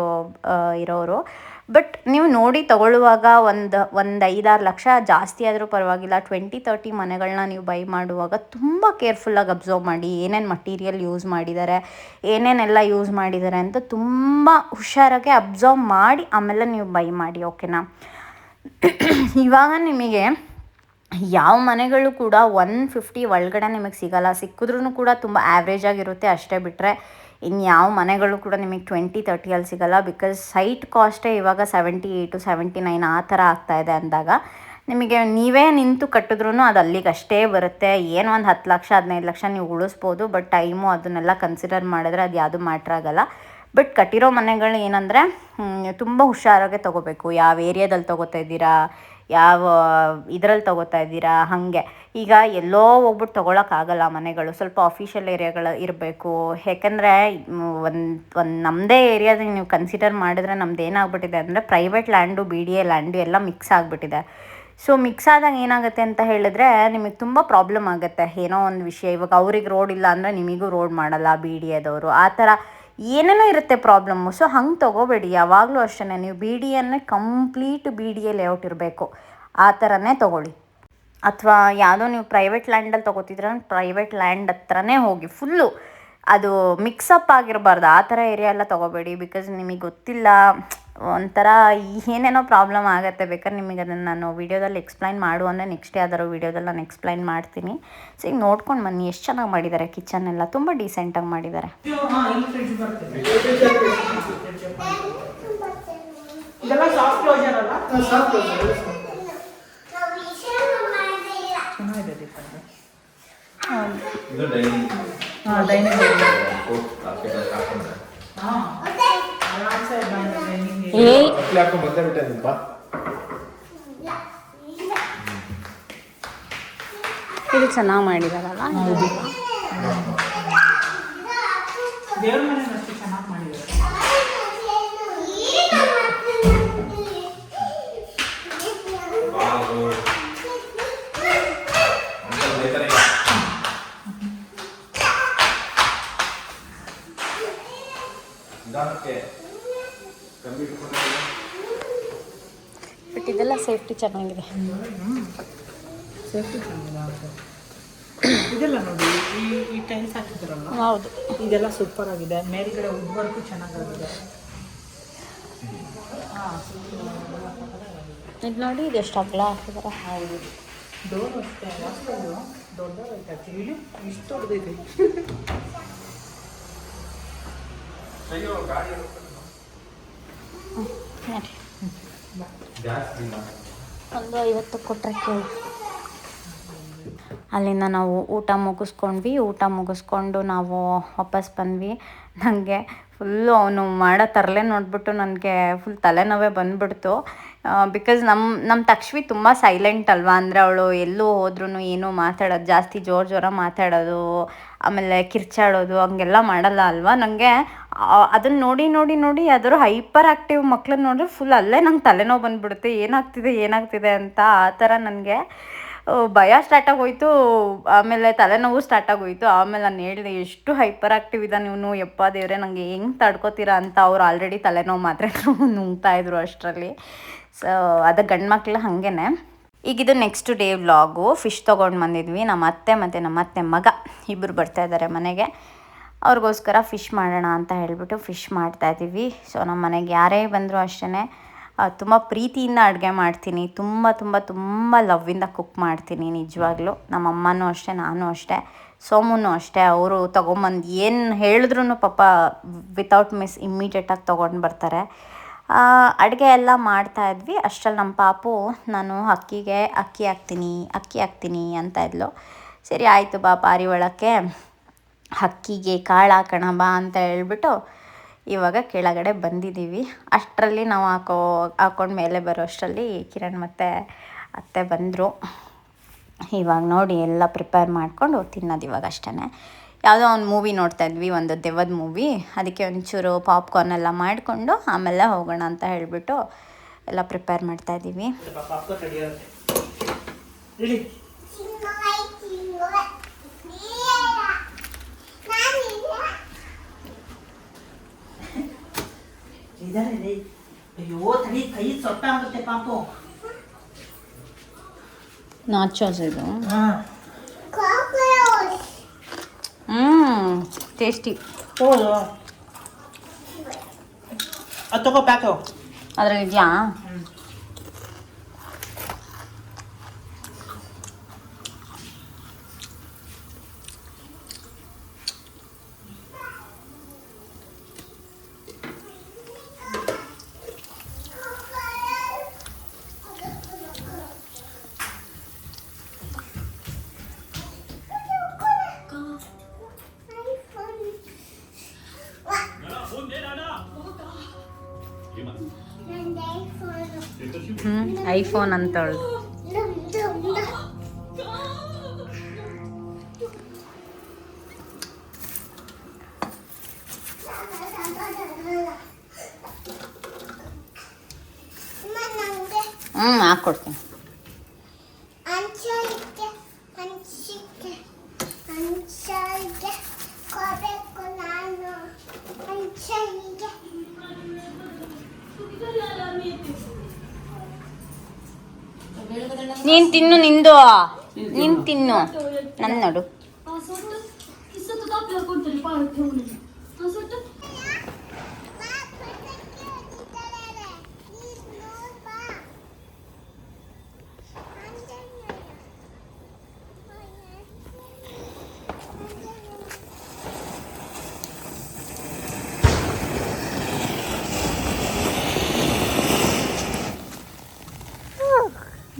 ಇರೋರು. ಬಟ್ ನೀವು ನೋಡಿ ತಗೊಳ್ಳುವಾಗ ಒಂದು ಒಂದು ಐದಾರು ಲಕ್ಷ ಜಾಸ್ತಿ ಆದರೂ ಪರವಾಗಿಲ್ಲ. ಟ್ವೆಂಟಿ ತರ್ಟಿ ಮನೆಗಳನ್ನ ನೀವು ಬೈ ಮಾಡುವಾಗ ತುಂಬ ಕೇರ್ಫುಲ್ಲಾಗಿ ಅಬ್ಸರ್ವ್ ಮಾಡಿ, ಏನೇನು ಮಟೀರಿಯಲ್ ಯೂಸ್ ಮಾಡಿದ್ದಾರೆ ಏನೇನೆಲ್ಲ ಯೂಸ್ ಮಾಡಿದ್ದಾರೆ ಅಂತ ತುಂಬ ಹುಷಾರಾಗಿ ಅಬ್ಸರ್ವ್ ಮಾಡಿ, ಆಮೇಲೆ ನೀವು ಬೈ ಮಾಡಿ ಓಕೆನಾ ಇವಾಗ ನಿಮಗೆ ಯಾವ ಮನೆಗಳು ಕೂಡ ಒನ್ ಫಿಫ್ಟಿ ಒಳಗಡೆ ನಿಮಗೆ ಸಿಗಲ್ಲ. ಸಿಕ್ಕಿದ್ರೂ ಕೂಡ ತುಂಬ ಆಗಿರುತ್ತೆ ಅಷ್ಟೇ ಬಿಟ್ಟರೆ ಇನ್ನು ಯಾವ ಮನೆಗಳು ಕೂಡ ನಿಮಗೆ ಟ್ವೆಂಟಿ ತರ್ಟಿಯಲ್ಲಿ ಸಿಗಲ್ಲ. ಬಿಕಾಸ್ ಸೈಟ್ ಕಾಸ್ಟೇ ಇವಾಗ ಸೆವೆಂಟಿ ಏಯ್ಟು ಸೆವೆಂಟಿ ನೈನ್ ಆ ಥರ ಆಗ್ತಾಯಿದೆ ಅಂದಾಗ ನಿಮಗೆ ನೀವೇ ನಿಂತು ಕಟ್ಟಿದ್ರೂ ಅದು ಅಲ್ಲಿಗೆ ಅಷ್ಟೇ ಬರುತ್ತೆ. ಏನು ಒಂದು ಹತ್ತು ಲಕ್ಷ, ಹದಿನೈದು ಲಕ್ಷ ನೀವು ಉಳಿಸ್ಬೋದು ಬಟ್ ಟೈಮು ಅದನ್ನೆಲ್ಲ ಕನ್ಸಿಡರ್ ಮಾಡಿದ್ರೆ ಅದು ಯಾವುದು ಮ್ಯಾಟ್ರ್ ಆಗಲ್ಲ. ಬಟ್ ಕಟ್ಟಿರೋ ಮನೆಗಳು ಏನಂದರೆ ತುಂಬ ಹುಷಾರಾಗೆ ತೊಗೋಬೇಕು. ಯಾವ ಏರಿಯಾದಲ್ಲಿ ತೊಗೋತಾ ಇದ್ದೀರಾ? ಯಾವ, ಇದರಲ್ಲಿ ತಗೋತಾ ಇದ್ದೀರಾ? ಹಾಗೆ. ಈಗ ಎಲ್ಲೋ ಹೋಗ್ಬಿಟ್ಟು ತೊಗೊಳಕ್ಕಾಗಲ್ಲ ಮನೆಗಳು. ಸ್ವಲ್ಪ ಅಫಿಷಿಯಲ್ ಏರಿಯಾಗಳು ಇರಬೇಕು. ಯಾಕಂದರೆ ಒಂದು ಒಂದು ನಮ್ಮದೇ ಏರಿಯಾದಾಗ ನೀವು ಕನ್ಸಿಡರ್ ಮಾಡಿದ್ರೆ ನಮ್ದು ಏನಾಗ್ಬಿಟ್ಟಿದೆ ಅಂದರೆ private land B D A land ಎಲ್ಲ ಮಿಕ್ಸ್ ಆಗಿಬಿಟ್ಟಿದೆ. ಸೊ ಮಿಕ್ಸ್ ಆದಾಗ ಏನಾಗುತ್ತೆ ಅಂತ ಹೇಳಿದ್ರೆ ನಿಮಗೆ ತುಂಬ ಪ್ರಾಬ್ಲಮ್ ಆಗುತ್ತೆ. ಏನೋ ಒಂದು ವಿಷಯ. ಇವಾಗ ಅವ್ರಿಗೆ ರೋಡ್ ಇಲ್ಲ ಅಂದರೆ ನಿಮಗೂ ರೋಡ್ ಮಾಡಲ್ಲ ಬಿ ಡಿ ಎದವರು ಆ ಥರ ಏನೇನೋ ಇರುತ್ತೆ ಪ್ರಾಬ್ಲಮ್ಮು ಸೊ ಹಂಗೆ ತೊಗೋಬೇಡಿ. ಯಾವಾಗಲೂ ಅಷ್ಟೇ ನೀವು B D ಎನ್ನೇ complete B D A layout ಇರಬೇಕು. ಆ ಥರನೇ ತೊಗೊಳ್ಳಿ. ಅಥವಾ ಯಾವುದೋ ನೀವು ಪ್ರೈವೇಟ್ ಲ್ಯಾಂಡಲ್ಲಿ ತೊಗೋತಿದ್ರೆ ಪ್ರೈವೇಟ್ ಲ್ಯಾಂಡ್ ಹತ್ರನೇ ಹೋಗಿ. ಫುಲ್ಲು ಅದು ಮಿಕ್ಸಪ್ ಆಗಿರಬಾರ್ದು. ಆ ಥರ ಏರಿಯಾ ಎಲ್ಲ ತೊಗೋಬೇಡಿ. ಬಿಕಾಸ್ ನಿಮಗೆ ಗೊತ್ತಿಲ್ಲ. ಒಂಥರ ಏನೇನೋ ಪ್ರಾಬ್ಲಮ್ ಆಗುತ್ತೆ ಬೇಕಾದ್ರೆ ನಿಮಗೆ ಅದನ್ನು ನಾನು ವೀಡಿಯೋದಲ್ಲಿ ಎಕ್ಸ್ಪ್ಲೈನ್ ಮಾಡು ಅಂದರೆ ನೆಕ್ಸ್ಟ್ ಯಾವ್ದಾದ್ರು ವೀಡಿಯೋದಲ್ಲಿ ನಾನು ಎಕ್ಸ್ಪ್ಲೈನ್ ಮಾಡ್ತೀನಿ. ಸೊ ಈಗ ನೋಡ್ಕೊಂಡು ಬನ್ನಿ ಎಷ್ಟು ಚೆನ್ನಾಗಿ ಮಾಡಿದ್ದಾರೆ ಕಿಚನ್ ಎಲ್ಲ. ತುಂಬ ಡೀಸೆಂಟಾಗಿ ಮಾಡಿದ್ದಾರೆ ಡೈನಿಂಗ್ ಬಂದೇ ಬಿಟ್ಟೆ ಇದು ಚೆನ್ನಾಗಿ ಮಾಡಿದಾರಲ್ಲ? ದೇವ್ರ ಮನೆ ಸೇಫ್ಟಿ ಚೆನ್ನಾಗಿದೆ. ಸೇಫ್ಟಿ ಇದೆಲ್ಲ ನೋಡಿ ಈ ಈ ಟೈಲ್ಸ್ ಹಾಕಿದ್ರಲ್ಲ ಹೌದು. ಇದೆಲ್ಲ ಸೂಪರ್ ಆಗಿದೆ. ಮೇಲ್ಗಡೆ ವುಡ್ ವರ್ಕು ಚೆನ್ನಾಗಿದೆ ಇದು ನೋಡಿ ಇದು ಎಷ್ಟು ಅಗಲ ಹಾಕಿದಾರೆ. ಹೌದು. ಡೋರ್ ಅಷ್ಟೇ ವಾಸ್ತವ ದೊಡ್ಡದೈತೆ ಆ್ಯಕ್ಚುಲಿ ಇಷ್ಟು ದೊಡ್ಡದೈತೆ. ನೋಡಿ ಗ್ಯಾಸ್ ಇಲ್ಲ ಒಂದು ಐವತ್ತು ಕೊಟ್ಟರೆ ಕೇಳಿ. ಅಲ್ಲಿಂದ ನಾವು ಊಟ ಮುಗಿಸ್ಕೊಂಡ್ವಿ. ಊಟ ಮುಗಿಸ್ಕೊಂಡು ನಾವು ವಾಪಸ್ ಬಂದ್ವಿ. ನನಗೆ ಫುಲ್ಲು ಅವನು ಮಾಡೋ ತರಲೆ ನೋಡಿಬಿಟ್ಟು ನನಗೆ ಫುಲ್ ತಲೆನೋವೇ ಬಂದ್ಬಿಡ್ತು. ಬಿಕಾಸ್ ನಮ್ಮ ನಮ್ಮ ತಕ್ಷವಿ ತುಂಬ ಸೈಲೆಂಟ್ ಅಲ್ವಾ? ಅಂದರೆ ಅವಳು ಎಲ್ಲೂ ಹೋದ್ರೂ ಏನೂ ಮಾತಾಡೋದು, ಜಾಸ್ತಿ ಜೋರು ಜೋರ ಮಾತಾಡೋದು ಆಮೇಲೆ ಕಿರ್ಚಾಡೋದು ಹಂಗೆಲ್ಲ ಮಾಡಲ್ಲ ಅಲ್ವಾ? ನನಗೆ ಅದನ್ನ ನೋಡಿ ನೋಡಿ ನೋಡಿ ಅದರ ಹೈಪರ್ ಆಕ್ಟಿವ್ ಮಕ್ಳನ್ನ ನೋಡಿದ್ರೆ ಫುಲ್ ಅಲ್ಲೇ ನಂಗೆ ತಲೆನೋವು ಬಂದ್ಬಿಡುತ್ತೆ. ಏನಾಗ್ತಿದೆ ಏನಾಗ್ತಿದೆ ಅಂತ ಆ ಥರ ನನಗೆ ಭಯ ಸ್ಟಾರ್ಟ್ ಆಗೋಯ್ತು. ಆಮೇಲೆ ತಲೆನೋವು ಸ್ಟಾರ್ಟ್ ಆಗೋಯ್ತು. ಆಮೇಲೆ ನಾನು ಹೇಳಿದೆ, ಎಷ್ಟು ಹೈಪರ್ ಆಕ್ಟಿವ್ ಇದೆ ನೀವು ಯಪ್ಪ ದೇವ್ರೆ ನನಗೆ ಹೆಂಗೆ ತಡ್ಕೋತೀರಾ ಅಂತ ಅವ್ರು ಆಲ್ರೆಡಿ ತಲೆನೋವು ಮಾತ್ರ ನುಂಗ್ತಾ ಇದ್ರು ಅಷ್ಟರಲ್ಲಿ. ಸೊ ಅದು ಗಂಡು ಮಕ್ಳು ಹಾಗೇನೆ. ಈಗ ಇದು ನೆಕ್ಸ್ಟ್ ಡೇ ವ್ಲಾಗು ಫಿಶ್ ತೊಗೊಂಡು ಬಂದಿದ್ವಿ. ನಮ್ಮ ಅತ್ತೆ ಮತ್ತು ನಮ್ಮ ಅತ್ತೆ ಮಗ ಇಬ್ಬರು ಬರ್ತಾ ಇದ್ದಾರೆ ಮನೆಗೆ. ಅವ್ರಿಗೋಸ್ಕರ ಫಿಶ್ ಮಾಡೋಣ ಅಂತ ಹೇಳಿಬಿಟ್ಟು ಫಿಶ್ ಮಾಡ್ತಾ ಇದ್ದೀವಿ. ಸೊ ನಮ್ಮ ಮನೆಗೆ ಯಾರೇ ಬಂದರೂ ಅಷ್ಟೇ ತುಂಬ ಪ್ರೀತಿಯಿಂದ ಅಡುಗೆ ಮಾಡ್ತೀನಿ. ತುಂಬ ತುಂಬ ತುಂಬ ಲವ್ವಿಂದ ಕುಕ್ ಮಾಡ್ತೀನಿ ನಿಜವಾಗ್ಲೂ. ನಮ್ಮ ಅಮ್ಮನೂ ಅಷ್ಟೇ, ನಾನು ಅಷ್ಟೇ, ಸೋಮುನೂ ಅಷ್ಟೇ. ಅವರು ತೊಗೊಂಬಂದು ಏನು ಹೇಳಿದ್ರು ಪಾಪ ವಿತೌಟ್ ಮಿಸ್ ಇಮ್ಮಿಡಿಯೇಟಾಗಿ ತೊಗೊಂಡು ಬರ್ತಾರೆ. ಅಡುಗೆ ಎಲ್ಲ ಮಾಡ್ತಾ ಇದ್ವಿ. ಅಷ್ಟರಲ್ಲಿ ನಮ್ಮ ಪಾಪು, ನಾನು ಅಕ್ಕಿಗೆ ಅಕ್ಕಿ ಹಾಕ್ತೀನಿ ಅಕ್ಕಿ ಹಾಕ್ತೀನಿ ಅಂತ ಇದ್ಲು. ಸರಿ, ಆಯಿತು ಬಾ ಪಾರಿವಾಳಕ್ಕೆ ಅಕ್ಕಿಗೆ ಕಾಳು ಹಾಕೋಣ ಬಾ ಅಂತ ಹೇಳ್ಬಿಟ್ಟು ಇವಾಗ ಕೆಳಗಡೆ ಬಂದಿದ್ದೀವಿ. ಅಷ್ಟರಲ್ಲಿ ನಾವು ಹಾಕೋ, ಹಾಕೊಂಡು ಮೇಲೆ ಬರೋ ಅಷ್ಟರಲ್ಲಿ ಕಿರಣ್ ಮತ್ತು ಅತ್ತೆ ಬಂದರು. ಇವಾಗ ನೋಡಿ ಎಲ್ಲ ಪ್ರಿಪೇರ್ ಮಾಡಿಕೊಂಡು ತಿನ್ನೋದು ಇವಾಗ ಅಷ್ಟೇ ಯಾವುದೋ ಒಂದು ಮೂವಿ ನೋಡ್ತಾ ಇದ್ವಿ ಒಂದು ದೆವ್ವದ ಮೂವಿ ಅದಕ್ಕೆ ಒಂಚೂರು ಪಾಪ್ಕಾರ್ನ್ ಎಲ್ಲ ಮಾಡಿಕೊಂಡು ಆಮೇಲೆ ಹೋಗೋಣ ಅಂತ ಹೇಳಿಬಿಟ್ಟು ಎಲ್ಲ ಪ್ರಿಪೇರ್ ಮಾಡ್ತಾ ಇದ್ದೀವಿ. ನಾಚೋಸ್ ಇದು. ಹಾಂ ಹ್ಞೂ ಟೇಸ್ಟಿ ಹೌದು ಅದು ತಗೋ ಪ್ಯಾಕು ಅದ್ರಲ್ಲಿ ಇದೆಯಾ ಐಫೋನ್ ಅಂತವಳು ಹ್ಞೂ ಹಾಕ್ಕೊಡ್ತೀನಿ. ನೀನು ತಿನ್ನು ನನ್ ನೋಡು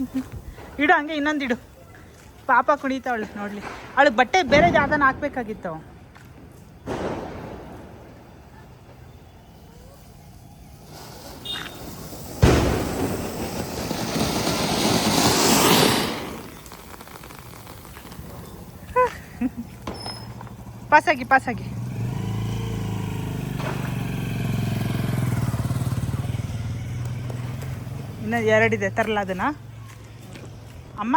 Mm-hmm. ಇಡು ಹಂಗೆ ಇನ್ನೊಂದು ಇಡು. ಪಾಪ ಕುಣಿತಾವಳು ನೋಡಲಿ. ಅವಳು ಬಟ್ಟೆ ಬೇರೆ ಜಾಗನ ಹಾಕ್ಬೇಕಾಗಿತ್ತು ಪಾಸಾಗಿ ಪಾಸಾಗಿ ಇನ್ನೂ ಎರಡಿದೆ, ತರಲ ಅದನ್ನ? ಅಮ್ಮ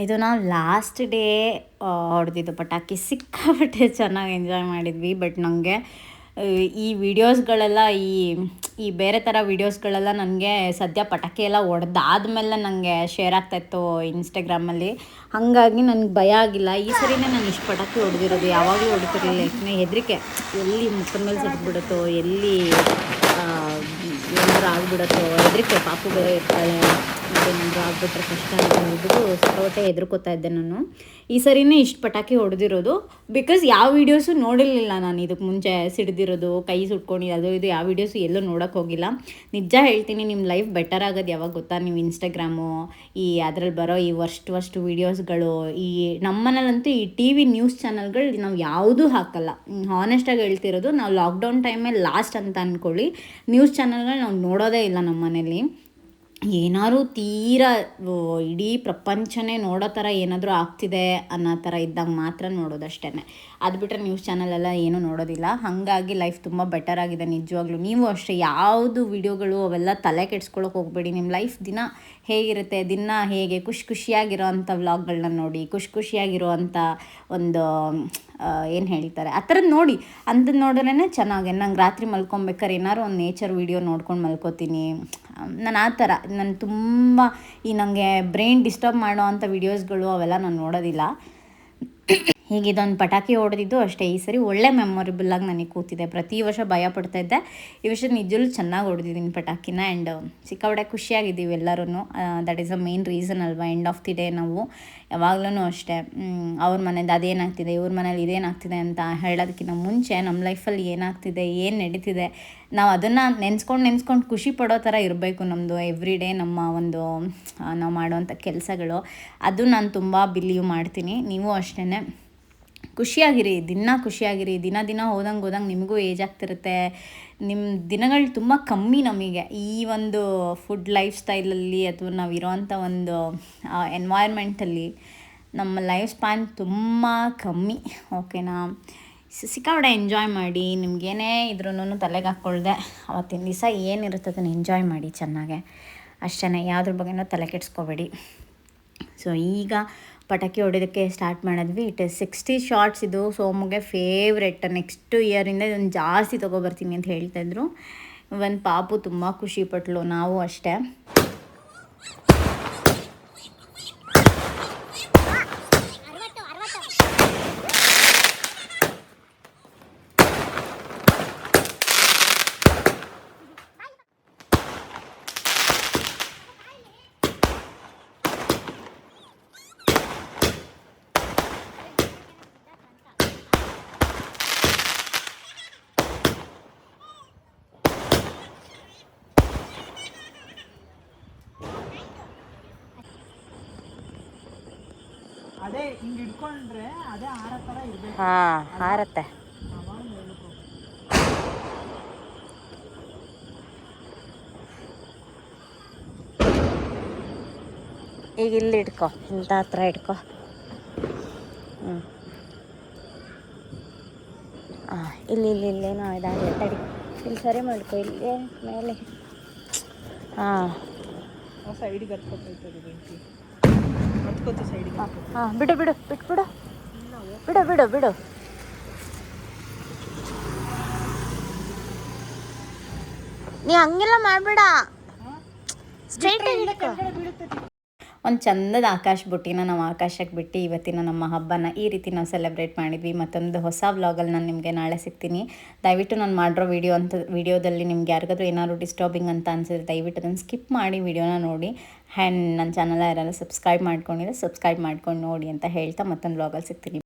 ಇದು ನಾವು ಲಾಸ್ಟ್ ಡೇ ಹೊಡೆದಿದ್ದು ಪಟಾಕಿ ಸಿಕ್ಕಾಪಟ್ಟೆ ಚೆನ್ನಾಗಿ ಎಂಜಾಯ್ ಮಾಡಿದ್ವಿ. ಬಟ್ ನನಗೆ ಈ ವಿಡಿಯೋಸ್ಗಳೆಲ್ಲ ಈ ಈ ಬೇರೆ ಥರ ವಿಡಿಯೋಸ್ಗಳೆಲ್ಲ ನನಗೆ ಸದ್ಯ ಪಟಾಕಿ ಎಲ್ಲ ಹೊಡೆದಾದ್ಮೇಲೆ ನನಗೆ ಶೇರ್ ಆಗ್ತಾಯಿತ್ತು ಇನ್ಸ್ಟಾಗ್ರಾಮಲ್ಲಿ ಹಾಗಾಗಿ ನನಗೆ ಭಯ ಆಗಿಲ್ಲ. ಈ ಸರಿನೇ ನಾನು ಇಷ್ಟು ಪಟಾಕಿ ಹೊಡೆದಿರೋದು ಯಾವಾಗಲೂ ಹೊಡಿತಿರಲಿಲ್ಲ. ಯಾಕಂದರೆ ಹೆದರಿಕೆ. ಎಲ್ಲಿ ಮುಖದ ಮೇಲೆ ಸಿಕ್ಬಿಡುತ್ತೋ ಎಲ್ಲಿ ಆ, ಏನಾದ್ರು ಆಗ್ಬಿಡುತ್ತೋ ಹೆದರಿಕೆ. ಪಾಪು ಬೇರೆ ಇರ್ತಾಳೆ. ಅದೇನಾದ್ರು ಆಗ್ಬಿಟ್ರೆ ಕಷ್ಟ ಅಂತ ಹೇಳ್ಬಿಟ್ಟು ಇದ್ದೆ ನಾನು. ಈ ಸರಿನೇ ಇಷ್ಟು ಪಟಾಕಿ ಹೊಡೆದಿರೋದು. ಬಿಕಾಸ್ ಯಾವ ವೀಡಿಯೋಸು ನೋಡಿರಲಿಲ್ಲ ನಾನು ಇದಕ್ಕೆ ಮುಂಚೆ, ಸಿಡ್ದಿರೋದು, ಕೈ ಸುಟ್ಕೊಂಡು, ಅದು ಇದು ಯಾವ ವೀಡಿಯೋಸು ಎಲ್ಲೂ ನೋಡೋಕೆ ಹೋಗಿಲ್ಲ. ನಿಜ ಹೇಳ್ತೀನಿ ನಿಮ್ಮ ಲೈಫ್ ಬೆಟರ್ ಆಗೋದು ಯಾವಾಗ ಗೊತ್ತಾ? ನೀವು ಇನ್ಸ್ಟಾಗ್ರಾಮು ಈ ಅದರಲ್ಲಿ ಬರೋ ಈ ವರ್ಸ್ಟ್ ವರ್ಸ್ಟ್ ವೀಡಿಯೋಸ್ಗಳು ಈ ನಮ್ಮನೇಲಂತೂ ಈ ಟಿ ವಿ ನ್ಯೂಸ್ ಚಾನಲ್ಗಳು ನಾವು ಯಾವುದೂ ಹಾಕಲ್ಲ. ಹಾನೆಸ್ಟಾಗಿ ಹೇಳ್ತಿರೋದು, ನಾವು ಲಾಕ್ಡೌನ್ ಟೈಮಲ್ಲಿ ಲಾಸ್ಟ್ ಅಂತ ಅಂದ್ಕೊಳ್ಳಿ ನ್ಯೂಸ್ ಚಾನಲ್ಗಳು ನಾವು ನೋಡೋದೇ ಇಲ್ಲ ನಮ್ಮ ಮನೇಲಿ ಏನಾದ್ರು ತೀರಾ ಇಡೀ ಪ್ರಪಂಚನೇ ನೋಡೋ ಥರ ಏನಾದರೂ ಆಗ್ತಿದೆ ಅನ್ನೋ ಥರ ಇದ್ದಾಗ ಮಾತ್ರ ನೋಡೋದಷ್ಟೇ ಅದು ಬಿಟ್ಟರೆ ನ್ಯೂಸ್ ಚಾನಲೆಲ್ಲ ಏನೂ ನೋಡೋದಿಲ್ಲ. ಹಾಗಾಗಿ ಲೈಫ್ ತುಂಬ ಬೆಟರ್ ಆಗಿದೆ ನಿಜವಾಗ್ಲೂ. ನೀವು ಅಷ್ಟೇ ಯಾವುದು ವಿಡಿಯೋಗಳು ಅವೆಲ್ಲ ತಲೆ ಕೆಡ್ಸ್ಕೊಳಕ್ಕೆ ಹೋಗಬೇಡಿ. ನಿಮ್ಮ ಲೈಫ್ ದಿನ ಹೇಗಿರುತ್ತೆ? ದಿನ ಹೇಗೆ? ಖುಷಿ ಖುಷಿಯಾಗಿರೋ ಅಂಥ ವ್ಲಾಗ್ಗಳನ್ನ ನೋಡಿ, ಖುಷಿ ಖುಷಿಯಾಗಿರೋ ಒಂದು ಏನು ಹೇಳ್ತಾರೆ? ಆ ಥರದ್ದು ನೋಡಿ. ಅಂಥದ್ದು ನೋಡಿದ್ರೇ ಚೆನ್ನಾಗಿ. ನಂಗೆ ರಾತ್ರಿ ಮಲ್ಕೊಬೇಕಾರೆ ಏನಾದ್ರು ಒಂದು ನೇಚರ್ ವೀಡಿಯೋ ನೋಡ್ಕೊಂಡು ಮಲ್ಕೋತೀನಿ. ನಾನು ಆ ಥರ. ನಾನು ತುಂಬ ಈ ನನಗೆ ಬ್ರೈನ್ ಡಿಸ್ಟರ್ಬ್ ಮಾಡೋ ಅಂಥ ವೀಡಿಯೋಸ್ಗಳು ಅವೆಲ್ಲ ನಾನು ನೋಡೋದಿಲ್ಲ. ಹೀಗೆ ಇದೊಂದು ಪಟಾಕಿ ಹೊಡೆದಿದ್ದು ಅಷ್ಟೇ. ಈ ಸರಿ ಒಳ್ಳೆ ಮೆಮೊರೇಬಲಾಗಿ ನನಗೆ ಕೂತಿದೆ. ಪ್ರತಿ ವರ್ಷ ಭಯ ಪಡ್ತಾ ಇದ್ದೆ. ಈ ವರ್ಷ ನಿಜಲು ಚೆನ್ನಾಗಿ ಹೊಡೆದಿದ್ದೀನಿ ಪಟಾಕಿನ ಆ್ಯಂಡ್ ಸಿಕ್ಕಾಪಟ್ಟೆ ಖುಷಿಯಾಗಿದ್ದೀವಿ ಎಲ್ಲರೂ that is a main reason ಅಲ್ವಾ ಎಂಡ್ ಆಫ್ ದಿ ಡೇ ನಾವು. ಯಾವಾಗ್ಲೂ ಅಷ್ಟೇ. ಅವ್ರ ಮನೇದು ಅದೇನಾಗ್ತಿದೆ, ಇವ್ರ ಮನೇಲಿ ಇದೇನಾಗ್ತಿದೆ ಅಂತ ಹೇಳೋದಕ್ಕಿಂತ ಮುಂಚೆ ನಮ್ಮ ಲೈಫಲ್ಲಿ ಏನಾಗ್ತಿದೆ, ಏನು ನಡೀತಿದೆ, ನಾವು ಅದನ್ನು ನೆನೆಸ್ಕೊಂಡು ನೆನೆಸ್ಕೊಂಡು ಖುಷಿ ಪಡೋ ಥರ ಇರಬೇಕು ನಮ್ಮದು ಎವ್ರಿ ಡೇ ನಮ್ಮ ಒಂದು ನಾವು ಮಾಡುವಂಥ ಕೆಲಸಗಳು. ಅದು ನಾನು ತುಂಬ ಬಿಲೀವ್ ಮಾಡ್ತೀನಿ. ನೀವು ಅಷ್ಟೇ ಖುಷಿಯಾಗಿರಿ, ದಿನ ಖುಷಿಯಾಗಿರಿ, ದಿನ ದಿನ ಹೋದಂಗೆ ಹೋದಂಗೆ ನಿಮಗೂ ಏಜ್ ಆಗ್ತಿರುತ್ತೆ. ನಿಮ್ಮ ದಿನಗಳು ತುಂಬ ಕಮ್ಮಿ ನಮಗೆ. ಈ ಒಂದು ಫುಡ್ ಲೈಫ್ ಸ್ಟೈಲಲ್ಲಿ ಅಥವಾ ನಾವು ಇರೋವಂಥ ಒಂದು ಎನ್ವೈರ್ಮೆಂಟಲ್ಲಿ ನಮ್ಮ ಲೈಫ್ ಸ್ಪ್ಯಾನ್ ತುಂಬ ಕಮ್ಮಿ ಓಕೆನಾ ಸಿ- ಸಿಕ್ಕಾಪಟ್ಟೆ ಎಂಜಾಯ್ ಮಾಡಿ, ನಿಮ್ಗೇನೇ ಇದ್ರೂ ತಲೆಗೆ ಹಾಕ್ಕೊಳ್ದೆ ಅವತ್ತಿನ ದಿವಸ ಏನಿರುತ್ತೆ ಅದನ್ನು ಎಂಜಾಯ್ ಮಾಡಿ ಚೆನ್ನಾಗೆ. ಅಷ್ಟೇ ಯಾವುದ್ರ ಬಗ್ಗೆನೂ ತಲೆ ಕೆಡಿಸ್ಕೋಬೇಡಿ. ಸೊ ಈಗ ಪಟಾಕಿ ಹೊಡೆಯೋದಕ್ಕೆ ಸ್ಟಾರ್ಟ್ ಮಾಡಿದ್ವಿ. ಇಟ್ ಸಿಕ್ಸ್ಟಿ ಶಾರ್ಟ್ಸ್ ಇದು ಸೋಮುಗೆ ಫೇವ್ರೆಟ್ ನೆಕ್ಸ್ಟ್ ಇಯರಿಂದ ಇದನ್ನು ಜಾಸ್ತಿ ತೊಗೊಬರ್ತೀನಿ ಅಂತ ಹೇಳ್ತಾಯಿದ್ರು ಒಂದು ಪಾಪು ತುಂಬ ಖುಷಿ ಪಟ್ಲು. ನಾವು ಅಷ್ಟೇ. ಹಾಂ ಹಾರತ್ತೆ. ಈಗ ಇಲ್ಲಿ ಇಟ್ಕೊ ಇಂಥ ಹತ್ರ ಇಟ್ಕೊ. ಹ್ಞೂ ಹಾಂ ಇಲ್ಲಿ ಇಲ್ಲಿ ಇಲ್ಲೇನೋ ಇದಾಗಲಿ ತಡಿ. ಇಲ್ಲಿ ಸರಿ ಮಾಡ್ಕೊ ಇಲ್ಲಿ ಮೇಲೆ. ಹಾಂ. ಸೈಡಿಗೆ ಹತ್ಕೊತೈತೆ ಬೆಂಕಿ. ಹಾಂ ಬಿಡು ಬಿಡು ಬಿಟ್ಬಿಡು. ಬಿಡು ಬಿಡು ಬಿಡು. ನೀ ಹಂಗೆಲ್ಲ ಮಾಡಬೇಡ. ಸ್ಟ್ರೈಟ್ ಒಂದು ಚಂದದ ಆಕಾಶ ಬುಟ್ಟಿನ ನಾವು ಆಕಾಶಕ್ಕೆ ಬಿಟ್ಟು ಇವತ್ತಿನ ನಮ್ಮ ಹಬ್ಬನ ಈ ರೀತಿ ನಾವು ಸೆಲೆಬ್ರೇಟ್ ಮಾಡಿದ್ವಿ. ಮತ್ತೊಂದು ಹೊಸ ವ್ಲಾಗಲ್ಲಿ ನಾನು ನಿಮಗೆ ನಾಳೆ ಸಿಗ್ತೀನಿ. ದಯವಿಟ್ಟು ನಾನು ಮಾಡಿರೋ ವಿಡಿಯೋ ಅಂತ ವಿಡಿಯೋದಲ್ಲಿ ನಿಮ್ಗೆ ಯಾರಿಗಾದ್ರೂ ಏನಾದ್ರು ಡಿಸ್ಟರ್ಬಿಂಗ್ ಅಂತ ಅನಿಸಿದ್ರೆ ದಯವಿಟ್ಟು ಅದನ್ನು ಸ್ಕಿಪ್ ಮಾಡಿ ವಿಡಿಯೋನ ನೋಡಿ. ಆ್ಯಂಡ್ ನನ್ನ ಚಾನಲ್ ಯಾರೆಲ್ಲ ಸಬ್ಸ್ಕ್ರೈಬ್ ಮಾಡ್ಕೊಂಡಿದ್ರೆ ಸಬ್ಸ್ಕ್ರೈಬ್ ಮಾಡ್ಕೊಂಡು ನೋಡಿ ಅಂತ ಹೇಳ್ತಾ ಮತ್ತೊಂದು ವ್ಲಾಗಲ್ಲಿ ಸಿಗ್ತೀನಿ.